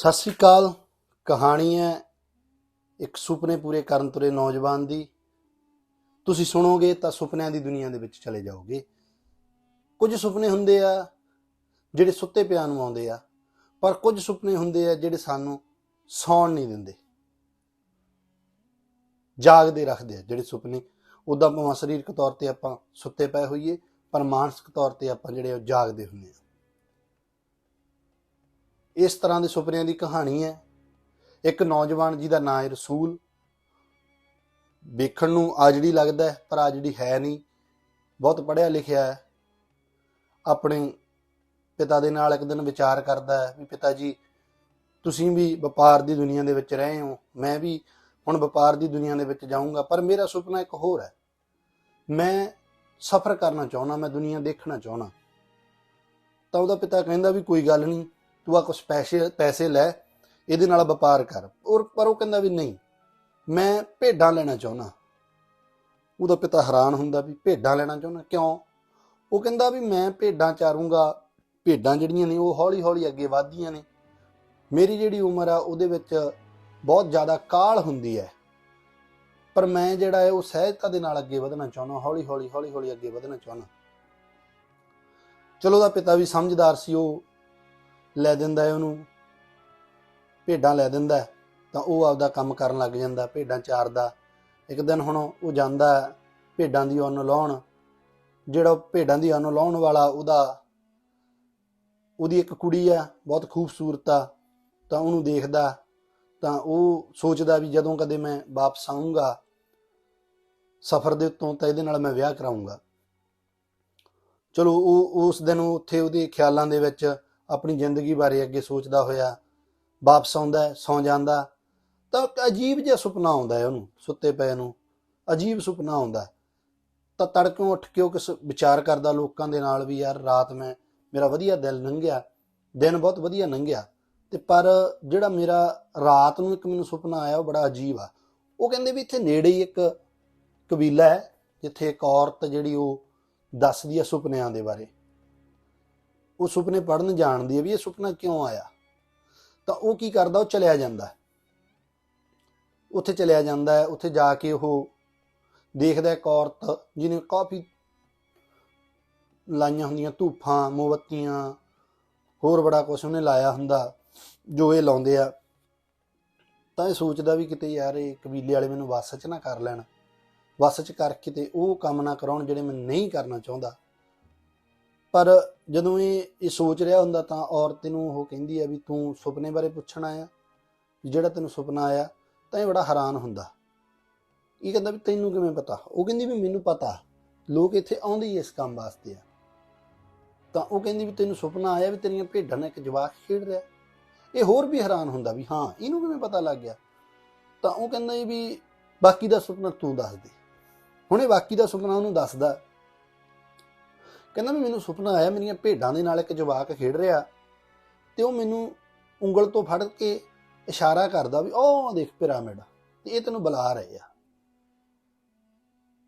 ਸਤਿ ਸ੍ਰੀ ਅਕਾਲ। ਕਹਾਣੀ ਹੈ ਇੱਕ ਸੁਪਨੇ ਪੂਰੇ ਕਰਨ ਤੁਰੇ ਨੌਜਵਾਨ ਦੀ। ਤੁਸੀਂ ਸੁਣੋਗੇ ਤਾਂ ਸੁਪਨਿਆਂ ਦੀ ਦੁਨੀਆ ਦੇ ਵਿੱਚ ਚਲੇ ਜਾਓਗੇ। ਕੁਝ ਸੁਪਨੇ ਹੁੰਦੇ ਆ ਜਿਹੜੇ ਸੁੱਤੇ ਪਿਆ ਨੂੰ ਆਉਂਦੇ ਆ, ਪਰ ਕੁਝ ਸੁਪਨੇ ਹੁੰਦੇ ਆ ਜਿਹੜੇ ਸਾਨੂੰ ਸੌਣ ਨਹੀਂ ਦਿੰਦੇ। ਜਾਗਦੇ ਰੱਖਦੇ ਆ ਜਿਹੜੇ ਸੁਪਨੇ। ਉਦਾਂ ਭਾਵੇਂ ਸਰੀਰਕ ਤੌਰ ਤੇ ਆਪਾਂ ਸੁੱਤੇ ਪਏ ਹੋਈਏ, ਪਰ ਮਾਨਸਿਕ ਤੌਰ ਤੇ ਆਪਾਂ ਜਿਹੜੇ ਉਹ ਜਾਗਦੇ ਹੁੰਦੇ ਆ। ਇਸ ਤਰ੍ਹਾਂ ਦੇ ਸੁਪਨਿਆਂ ਦੀ ਕਹਾਣੀ ਹੈ। ਇੱਕ ਨੌਜਵਾਨ ਜਿਹਦਾ ਨਾਂ ਹੈ ਰਸੂਲ। ਵੇਖਣ ਨੂੰ ਆਜੜੀ ਲੱਗਦਾ ਪਰ ਆ ਆਜੜੀ ਹੈ ਨਹੀਂ। ਬਹੁਤ ਪੜ੍ਹਿਆ ਲਿਖਿਆ ਹੈ। ਆਪਣੇ ਪਿਤਾ ਦੇ ਨਾਲ ਇੱਕ ਦਿਨ ਵਿਚਾਰ ਕਰਦਾ ਹੈ ਵੀ ਪਿਤਾ ਜੀ, ਤੁਸੀਂ ਵੀ ਵਪਾਰ ਦੀ ਦੁਨੀਆ ਦੇ ਵਿੱਚ ਰਹੇ ਹੋ। ਮੈਂ ਵੀ ਹੁਣ ਵਪਾਰ ਦੀ ਦੁਨੀਆ ਦੇ ਵਿੱਚ ਜਾਊਂਗਾ, ਪਰ ਮੇਰਾ ਸੁਪਨਾ ਇੱਕ ਹੋਰ ਹੈ। ਮੈਂ ਸਫ਼ਰ ਕਰਨਾ ਚਾਹੁੰਦਾ, ਮੈਂ ਦੁਨੀਆ ਦੇਖਣਾ ਚਾਹੁੰਦਾ। ਤਾਂ ਉਹਦਾ ਪਿਤਾ ਕਹਿੰਦਾ ਵੀ ਕੋਈ ਗੱਲ ਨਹੀਂ ਤੂੰ ਆ ਕੁਝ ਪੈਸੇ ਪੈਸੇ ਲੈ, ਇਹਦੇ ਨਾਲ ਵਪਾਰ ਕਰ। ਔਰ ਪਰ ਉਹ ਕਹਿੰਦਾ ਵੀ ਨਹੀਂ, ਮੈਂ ਭੇਡਾਂ ਲੈਣਾ ਚਾਹੁੰਦਾ। ਉਹਦਾ ਪਿਤਾ ਹੈਰਾਨ ਹੁੰਦਾ ਵੀ ਭੇਡਾਂ ਲੈਣਾ ਚਾਹੁੰਦਾ, ਕਿਉਂ? ਉਹ ਕਹਿੰਦਾ ਵੀ ਮੈਂ ਭੇਡਾਂ ਚਾਰੂੰਗਾ, ਭੇਡਾਂ ਜਿਹੜੀਆਂ ਨੇ ਉਹ ਹੌਲੀ ਹੌਲੀ ਅੱਗੇ ਵਧਦੀਆਂ ਨੇ। ਮੇਰੀ ਜਿਹੜੀ ਉਮਰ ਆ, ਉਹਦੇ ਵਿੱਚ ਬਹੁਤ ਜ਼ਿਆਦਾ ਕਾਲ ਹੁੰਦੀ ਹੈ। ਪਰ ਮੈਂ ਜਿਹੜਾ ਹੈ, ਉਹ ਸਹਿਜਤਾ ਦੇ ਨਾਲ ਅੱਗੇ ਵਧਣਾ ਚਾਹੁੰਦਾ ਹੌਲੀ ਹੌਲੀ ਹੌਲੀ ਹੌਲੀ ਅੱਗੇ ਵਧਣਾ ਚਾਹੁੰਦਾ। ਚਲੋ ਉਹਦਾ ਪਿਤਾ ਵੀ ਸਮਝਦਾਰ ਸੀ, ਉਹ ਲੈ ਦਿੰਦਾ ਹੈ ਉਹਨੂੰ, ਭੇਡਾਂ ਲੈ ਦਿੰਦਾ ਤਾਂ ਉਹ ਆਪਦਾ ਕੰਮ ਕਰਨ ਲੱਗ ਜਾਂਦਾ, ਭੇਡਾਂ ਚਾਰਦਾ। ਇੱਕ ਦਿਨ ਹੁਣ ਉਹ ਜਾਂਦਾ ਭੇਡਾਂ ਦੀ ਉਹਨੂੰ ਲਾਉਣ। ਜਿਹੜਾ ਭੇਡਾਂ ਦੀ ਉਹਨੂੰ ਲਾਉਣ ਵਾਲਾ ਉਹਦਾ, ਉਹਦੀ ਇੱਕ ਕੁੜੀ ਆ ਬਹੁਤ ਖੂਬਸੂਰਤ ਆ, ਤਾਂ ਉਹਨੂੰ ਦੇਖਦਾ ਤਾਂ ਉਹ ਸੋਚਦਾ ਵੀ ਜਦੋਂ ਕਦੇ ਮੈਂ ਵਾਪਸ ਆਉਂਗਾ ਸਫ਼ਰ ਦੇ ਉੱਤੋਂ ਤਾਂ ਇਹਦੇ ਨਾਲ ਮੈਂ ਵਿਆਹ ਕਰਾਉਂਗਾ ਚਲੋ ਉਹ, ਉਸ ਦਿਨ ਉੱਥੇ ਉਹਦੇ ਖਿਆਲਾਂ ਦੇ ਵਿੱਚ ਆਪਣੀ ਜ਼ਿੰਦਗੀ ਬਾਰੇ ਅੱਗੇ ਸੋਚਦਾ ਹੋਇਆ ਵਾਪਸ ਆਉਂਦਾ ਹੈ, ਸੌਂ ਜਾਂਦਾ ਤਾਂ ਅਜੀਬ ਜਿਹਾ ਸੁਪਨਾ ਆਉਂਦਾ ਹੈ ਉਹਨੂੰ ਸੁੱਤੇ ਪਏ ਨੂੰ ਅਜੀਬ ਸੁਪਨਾ ਆਉਂਦਾ ਤਾਂ ਤੜਕੋਂ ਉੱਠ ਕੇ ਉਹ ਕਿਸ ਵਿਚਾਰ ਕਰਦਾ ਲੋਕਾਂ ਦੇ ਨਾਲ ਵੀ ਯਾਰ ਰਾਤ ਮੈਂ ਮੇਰਾ ਵਧੀਆ ਦਿਲ ਲੰਘਿਆ ਦਿਨ ਬਹੁਤ ਵਧੀਆ ਲੰਘਿਆ ਤੇ ਪਰ ਜਿਹੜਾ ਮੇਰਾ ਰਾਤ ਨੂੰ ਇੱਕ ਮੈਨੂੰ ਸੁਪਨਾ ਆਇਆ ਉਹ ਬੜਾ ਅਜੀਬ ਆ। ਉਹ ਕਹਿੰਦੇ ਵੀ ਇੱਥੇ ਨੇੜੇ ਹੀ ਇੱਕ ਕਬੀਲਾ ਹੈ ਜਿੱਥੇ ਇੱਕ ਔਰਤ ਜਿਹੜੀ ਉਹ ਦੱਸਦੀ ਆ ਸੁਪਨਿਆਂ ਦੇ ਬਾਰੇ। ਉਹ ਸੁਪਨੇ ਪੜਨ ਜਾਣਦੀ ਹੈ ਵੀ ਇਹ ਸੁਪਨਾ ਕਿਉਂ ਆਇਆ? ਤਾਂ ਉਹ ਕੀ ਕਰਦਾ? ਉਹ ਚਲਿਆ ਜਾਂਦਾ ਉੱਥੇ ਚਲਿਆ ਜਾਂਦਾ ਹੈ। ਉੱਥੇ ਜਾ ਕੇ ਉਹ ਦੇਖਦਾ ਇੱਕ ਔਰਤ ਜਿਹਨੇ ਕਾਫੀ ਲਾਈਆਂ ਹੁੰਦੀਆਂ, ਧੂਫਾਂ, ਮੋਮਬੱਤੀਆਂ, ਹੋਰ ਬੜਾ ਕੁਝ ਉਹਨੇ ਲਾਇਆ ਹੁੰਦਾ, ਜੋ ਇਹ ਲਾਉਂਦੇ ਆ। ਤਾਂ ਇਹ ਸੋਚਦਾ ਵੀ ਕਿਤੇ ਯਾਰ ਇਹ ਕਬੀਲੇ ਵਾਲੇ ਮੈਨੂੰ ਵੱਸ 'ਚ ਨਾ ਕਰ ਲੈਣ। ਵੱਸ 'ਚ ਕਰਕੇ ਤੇ ਉਹ ਕੰਮ ਨਾ ਕਰਾਉਣ ਜਿਹੜੇ ਮੈਂ ਨਹੀਂ ਕਰਨਾ ਚਾਹੁੰਦਾ। ਪਰ ਜਦੋਂ ਇਹ ਇਹ ਸੋਚ ਰਿਹਾ ਹੁੰਦਾ ਤਾਂ ਔਰਤ ਨੂੰ ਉਹ ਕਹਿੰਦੀ ਆ ਵੀ ਤੂੰ ਸੁਪਨੇ ਬਾਰੇ ਪੁੱਛਣ ਆਇਆ, ਵੀ ਜਿਹੜਾ ਤੈਨੂੰ ਸੁਪਨਾ ਆਇਆ ਤਾਂ ਇਹ ਬੜਾ ਹੈਰਾਨ ਹੁੰਦਾ। ਇਹ ਕਹਿੰਦਾ ਵੀ ਤੈਨੂੰ ਕਿਵੇਂ ਪਤਾ? ਉਹ ਕਹਿੰਦੀ ਵੀ ਮੈਨੂੰ ਪਤਾ। ਲੋਕ ਇੱਥੇ ਆਉਂਦੇ ਹੀ ਇਸ ਕੰਮ ਵਾਸਤੇ ਆ। ਤਾਂ ਉਹ ਕਹਿੰਦੀ ਵੀ ਤੈਨੂੰ ਸੁਪਨਾ ਆਇਆ ਵੀ ਤੇਰੀਆਂ ਭੇਡਾਂ ਨਾਲ ਇੱਕ ਜਵਾਕ ਖੇਡ ਰਿਹਾ। ਇਹ ਹੋਰ ਵੀ ਹੈਰਾਨ ਹੁੰਦਾ ਵੀ ਹਾਂ, ਇਹਨੂੰ ਕਿਵੇਂ ਪਤਾ ਲੱਗ ਗਿਆ? ਤਾਂ ਉਹ ਕਹਿੰਦਾ ਜੀ ਵੀ ਬਾਕੀ ਦਾ ਸੁਪਨਾ ਤੂੰ ਦੱਸ ਦੇ। ਹੁਣ ਇਹ ਬਾਕੀ ਦਾ ਸੁਪਨਾ ਉਹਨੂੰ ਦੱਸਦਾ। ਕਹਿੰਦਾ ਵੀ ਮੈਨੂੰ ਸੁਪਨਾ ਆਇਆ, ਮੇਰੀਆਂ ਭੇਡਾਂ ਦੇ ਨਾਲ ਇੱਕ ਜਵਾਕ ਖੇਡ ਰਿਹਾ ਤੇ ਉਹ ਮੈਨੂੰ ਉਂਗਲ ਤੋਂ ਫੜ ਕੇ ਇਸ਼ਾਰਾ ਕਰਦਾ ਵੀ ਉਹ ਦੇਖ ਪਿਰਾਮਿਡ, ਤੇ ਇਹ ਤੈਨੂੰ ਬੁਲਾ ਰਹੇ ਆ।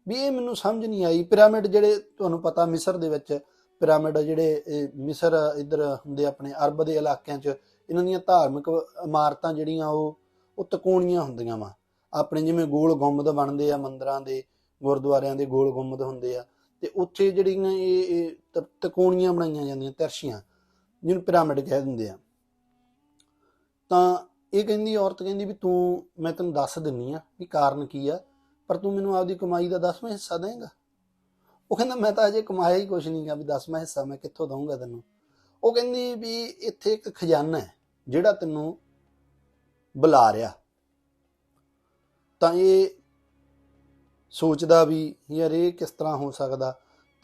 ਵੀ ਇਹ ਮੈਨੂੰ ਸਮਝ ਨਹੀਂ ਆਈ। ਪਿਰਾਮਿਡ ਜਿਹੜੇ ਤੁਹਾਨੂੰ ਪਤਾ ਮਿਸਰ ਦੇ ਵਿੱਚ, ਪਿਰਾਮਿਡ ਜਿਹੜੇ ਮਿਸਰ ਇੱਧਰ ਹੁੰਦੇ ਆਪਣੇ ਅਰਬ ਦੇ ਇਲਾਕਿਆਂ 'ਚ, ਇਹਨਾਂ ਦੀਆਂ ਧਾਰਮਿਕ ਇਮਾਰਤਾਂ ਜਿਹੜੀਆਂ ਉਹ ਉਹ ਤਕੋਣੀਆਂ ਹੁੰਦੀਆਂ ਵਾ। ਆਪਣੇ ਜਿਵੇਂ ਗੋਲ ਗੁੰਮਦ ਬਣਦੇ ਆ ਮੰਦਰਾਂ ਦੇ, ਗੁਰਦੁਆਰਿਆਂ ਦੇ ਗੋਲ ਗੁੰਮਦ ਹੁੰਦੇ ਆ। ਤੇ ਉੱਥੇ ਜਿਹੜੀਆਂ ਇਹ ਤਕੋਣੀਆਂ ਬਣਾਈਆਂ ਜਾਂਦੀਆਂ ਤਿਰਛੀਆਂ ਜਿਹਨੂੰ ਪਿਰਾਮਿਡ ਕਹਿ ਦਿੰਦੇ ਆ। ਤਾਂ ਇਹ ਕਹਿੰਦੀ, ਔਰਤ ਕਹਿੰਦੀ ਵੀ ਤੂੰ, ਮੈਂ ਤੈਨੂੰ ਦੱਸ ਦਿੰਨੀ ਆ ਵੀ ਕਾਰਨ ਕੀ ਆ, ਪਰ ਤੂੰ ਮੈਨੂੰ ਆਪਦੀ ਕਮਾਈ ਦਾ 10ਵਾਂ ਹਿੱਸਾ ਦੇਂਗਾ। ਉਹ ਕਹਿੰਦਾ, ਮੈਂ ਤਾਂ ਅਜੇ ਕਮਾਇਆ ਹੀ ਕੁਝ ਨਹੀਂਗਾ ਵੀ 10ਵਾਂ ਹਿੱਸਾ ਮੈਂ ਕਿੱਥੋਂ ਦਊਂਗਾ ਤੈਨੂੰ। ਉਹ ਕਹਿੰਦੀ ਵੀ ਇੱਥੇ ਇੱਕ ਖਜ਼ਾਨਾ ਹੈ, ਜਿਹੜਾ ਤੈਨੂੰ ਬੁਲਾ ਰਿਹਾ। ਤਾਂ ਇਹ ਸੋਚਦਾ ਵੀ ਯਾਰ ਇਹ ਕਿਸ ਤਰ੍ਹਾਂ ਹੋ ਸਕਦਾ।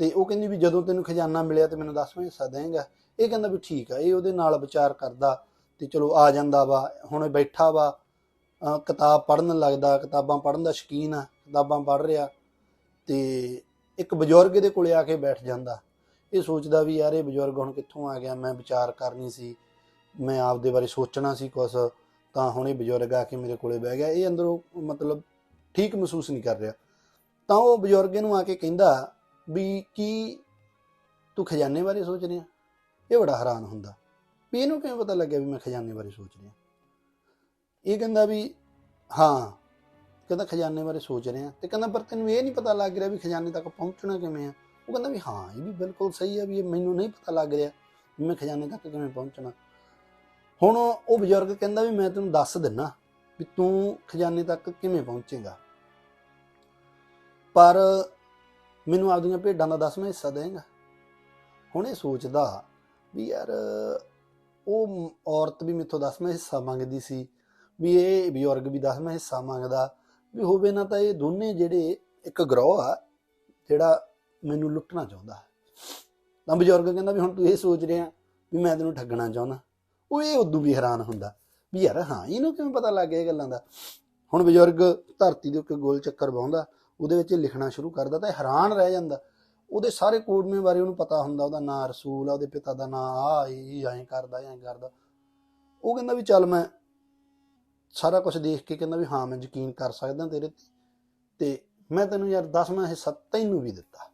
ਤੇ ਉਹ ਕਹਿੰਦੀ ਵੀ ਜਦੋਂ ਤੈਨੂੰ ਖਜ਼ਾਨਾ ਮਿਲਿਆ ਤੇ ਮੈਨੂੰ 10ਵਾਂ ਹਿੱਸਾ ਦੇਂਗਾ। ਇਹ ਕਹਿੰਦਾ ਵੀ ਠੀਕ ਆ, ਇਹ ਉਹਦੇ ਨਾਲ ਵਿਚਾਰ ਕਰਦਾ ਤੇ ਚਲੋ ਆ ਜਾਂਦਾ ਵਾ, ਹੁਣ ਬੈਠਾ ਵਾ। ਕਿਤਾਬ ਪੜ੍ਹਨ ਲੱਗਦਾ, ਕਿਤਾਬਾਂ ਪੜ੍ਹਨ ਦਾ ਸ਼ੌਕੀਨ ਆ, ਕਿਤਾਬਾਂ ਪੜ੍ਹ ਰਿਹਾ ਤੇ ਇੱਕ ਬਜ਼ੁਰਗ ਦੇ ਕੋਲੇ ਆ ਕੇ ਬੈਠ ਜਾਂਦਾ। ਇਹ ਸੋਚਦਾ ਵੀ ਯਾਰ ਇਹ ਬਜ਼ੁਰਗ ਹੁਣ ਕਿੱਥੋਂ ਆ ਗਿਆ, ਮੈਂ ਵਿਚਾਰ ਕਰਨੀ ਸੀ, ਮੈਂ ਆਪਦੇ ਬਾਰੇ ਸੋਚਣਾ ਸੀ ਕੁਛ, ਤਾਂ ਹੁਣ ਇਹ ਬਜ਼ੁਰਗ ਆ ਕੇ ਮੇਰੇ ਕੋਲੇ ਬਹਿ ਗਿਆ। ਇਹ ਅੰਦਰੋਂ ਮਤਲਬ ਠੀਕ ਮਹਿਸੂਸ ਨਹੀਂ ਕਰ ਰਿਹਾ। ਤਾਂ ਉਹ ਬਜ਼ੁਰਗ ਨੂੰ ਆ ਕੇ ਕਹਿੰਦਾ ਵੀ ਕੀ ਤੂੰ ਖਜ਼ਾਨੇ ਬਾਰੇ ਸੋਚ ਰਿਹਾ? ਇਹ ਬੜਾ ਹੈਰਾਨ ਹੁੰਦਾ। ਵੀ ਇਹਨੂੰ ਕਿਵੇਂ ਪਤਾ ਲੱਗਿਆ ਵੀ ਮੈਂ ਖਜ਼ਾਨੇ ਬਾਰੇ ਸੋਚ ਰਿਹਾ? ਇਹ ਕਹਿੰਦਾ ਵੀ ਹਾਂ, ਕਹਿੰਦਾ ਖਜ਼ਾਨੇ ਬਾਰੇ ਸੋਚ ਰਿਹਾ ਤੇ ਕਹਿੰਦਾ ਪਰ ਤੈਨੂੰ ਇਹ ਨਹੀਂ ਪਤਾ ਲੱਗ ਰਿਹਾ ਵੀ ਖਜ਼ਾਨੇ ਤੱਕ ਪਹੁੰਚਣਾ ਕਿਵੇਂ ਆ? ਉਹ ਕਹਿੰਦਾ ਵੀ ਹਾਂ, ਇਹ ਵੀ ਬਿਲਕੁਲ ਸਹੀ ਆ ਵੀ ਇਹ ਮੈਨੂੰ ਨਹੀਂ ਪਤਾ ਲੱਗ ਰਿਹਾ ਵੀ ਮੈਂ ਖਜ਼ਾਨੇ ਤੱਕ ਕਿਵੇਂ ਪਹੁੰਚਣਾ। ਹੁਣ ਉਹ ਬਜ਼ੁਰਗ ਕਹਿੰਦਾ ਵੀ ਮੈਂ ਤੈਨੂੰ ਦੱਸ ਦਿੰਨਾ ਵੀ ਤੂੰ ਖਜ਼ਾਨੇ ਤੱਕ ਕਿਵੇਂ ਪਹੁੰਚੇਗਾ? ਪਰ ਮੈਨੂੰ ਆਪਦੀਆਂ ਭੇਡਾਂ ਦਾ ਦਸਵਾਂ ਹਿੱਸਾ ਦੇਂਗਾ। ਹੁਣ ਇਹ ਸੋਚਦਾ ਵੀ ਯਾਰ, ਉਹ ਔਰਤ ਵੀ ਮੇਥੋਂ ਦਸਵਾਂ ਹਿੱਸਾ ਮੰਗਦੀ ਸੀ, ਵੀ ਇਹ ਬਜ਼ੁਰਗ ਵੀ ਦਸਵਾਂ ਹਿੱਸਾ ਮੰਗਦਾ, ਵੀ ਹੋਵੇ ਨਾ ਤਾਂ ਇਹ ਦੋਨੇ ਜਿਹੜੇ ਇੱਕ ਗਰੋਹ ਆ, ਜਿਹੜਾ ਮੈਨੂੰ ਲੁੱਟਣਾ ਚਾਹੁੰਦਾ ਤਾਂ ਬਜ਼ੁਰਗ ਕਹਿੰਦਾ ਵੀ ਹੁਣ ਤੂੰ ਇਹ ਸੋਚ ਰਿਹਾ ਵੀ ਮੈਂ ਤੈਨੂੰ ਠੱਗਣਾ ਚਾਹੁੰਦਾ। ਉਹ ਇਹ ਉਦੋਂ ਵੀ ਹੈਰਾਨ ਹੁੰਦਾ ਵੀ ਯਾਰ ਹਾਂ, ਇਹਨੂੰ ਕਿਵੇਂ ਪਤਾ ਲੱਗ ਗਿਆ ਇਹ ਗੱਲਾਂ ਦਾ? ਹੁਣ ਬਜ਼ੁਰਗ ਧਰਤੀ ਦੇ ਉੱਤੇ ਗੋਲ ਚੱਕਰ ਬਾਉਂਦਾ ਉਹਦੇ ਵਿੱਚ ਲਿਖਣਾ ਸ਼ੁਰੂ ਕਰਦਾ ਤਾਂ ਹੈਰਾਨ ਰਹਿ ਜਾਂਦਾ। ਉਹਦੇ ਸਾਰੇ ਕੋਡਮੇ ਬਾਰੇ ਉਹਨੂੰ ਪਤਾ ਹੁੰਦਾ, ਉਹਦਾ ਨਾਂ ਰਸੂਲ ਆ, ਉਹਦੇ ਪਿਤਾ ਦਾ ਨਾਂ ਆ, ਇਹ ਐਂ ਕਰਦਾ ਐਂ ਕਰਦਾ। ਉਹ ਕਹਿੰਦਾ ਵੀ ਚੱਲ ਮੈਂ ਸਾਰਾ ਕੁਝ ਦੇਖ ਕੇ ਕਹਿੰਦਾ ਵੀ ਹਾਂ, ਮੈਂ ਯਕੀਨ ਕਰ ਸਕਦਾ ਤੇਰੇ ਤੇ। ਤੇ ਮੈਂ ਤੈਨੂੰ ਯਾਰ 10ਵਾਂ ਹਿੱਸਾ ਤੈਨੂੰ ਵੀ ਦਿੱਤਾ।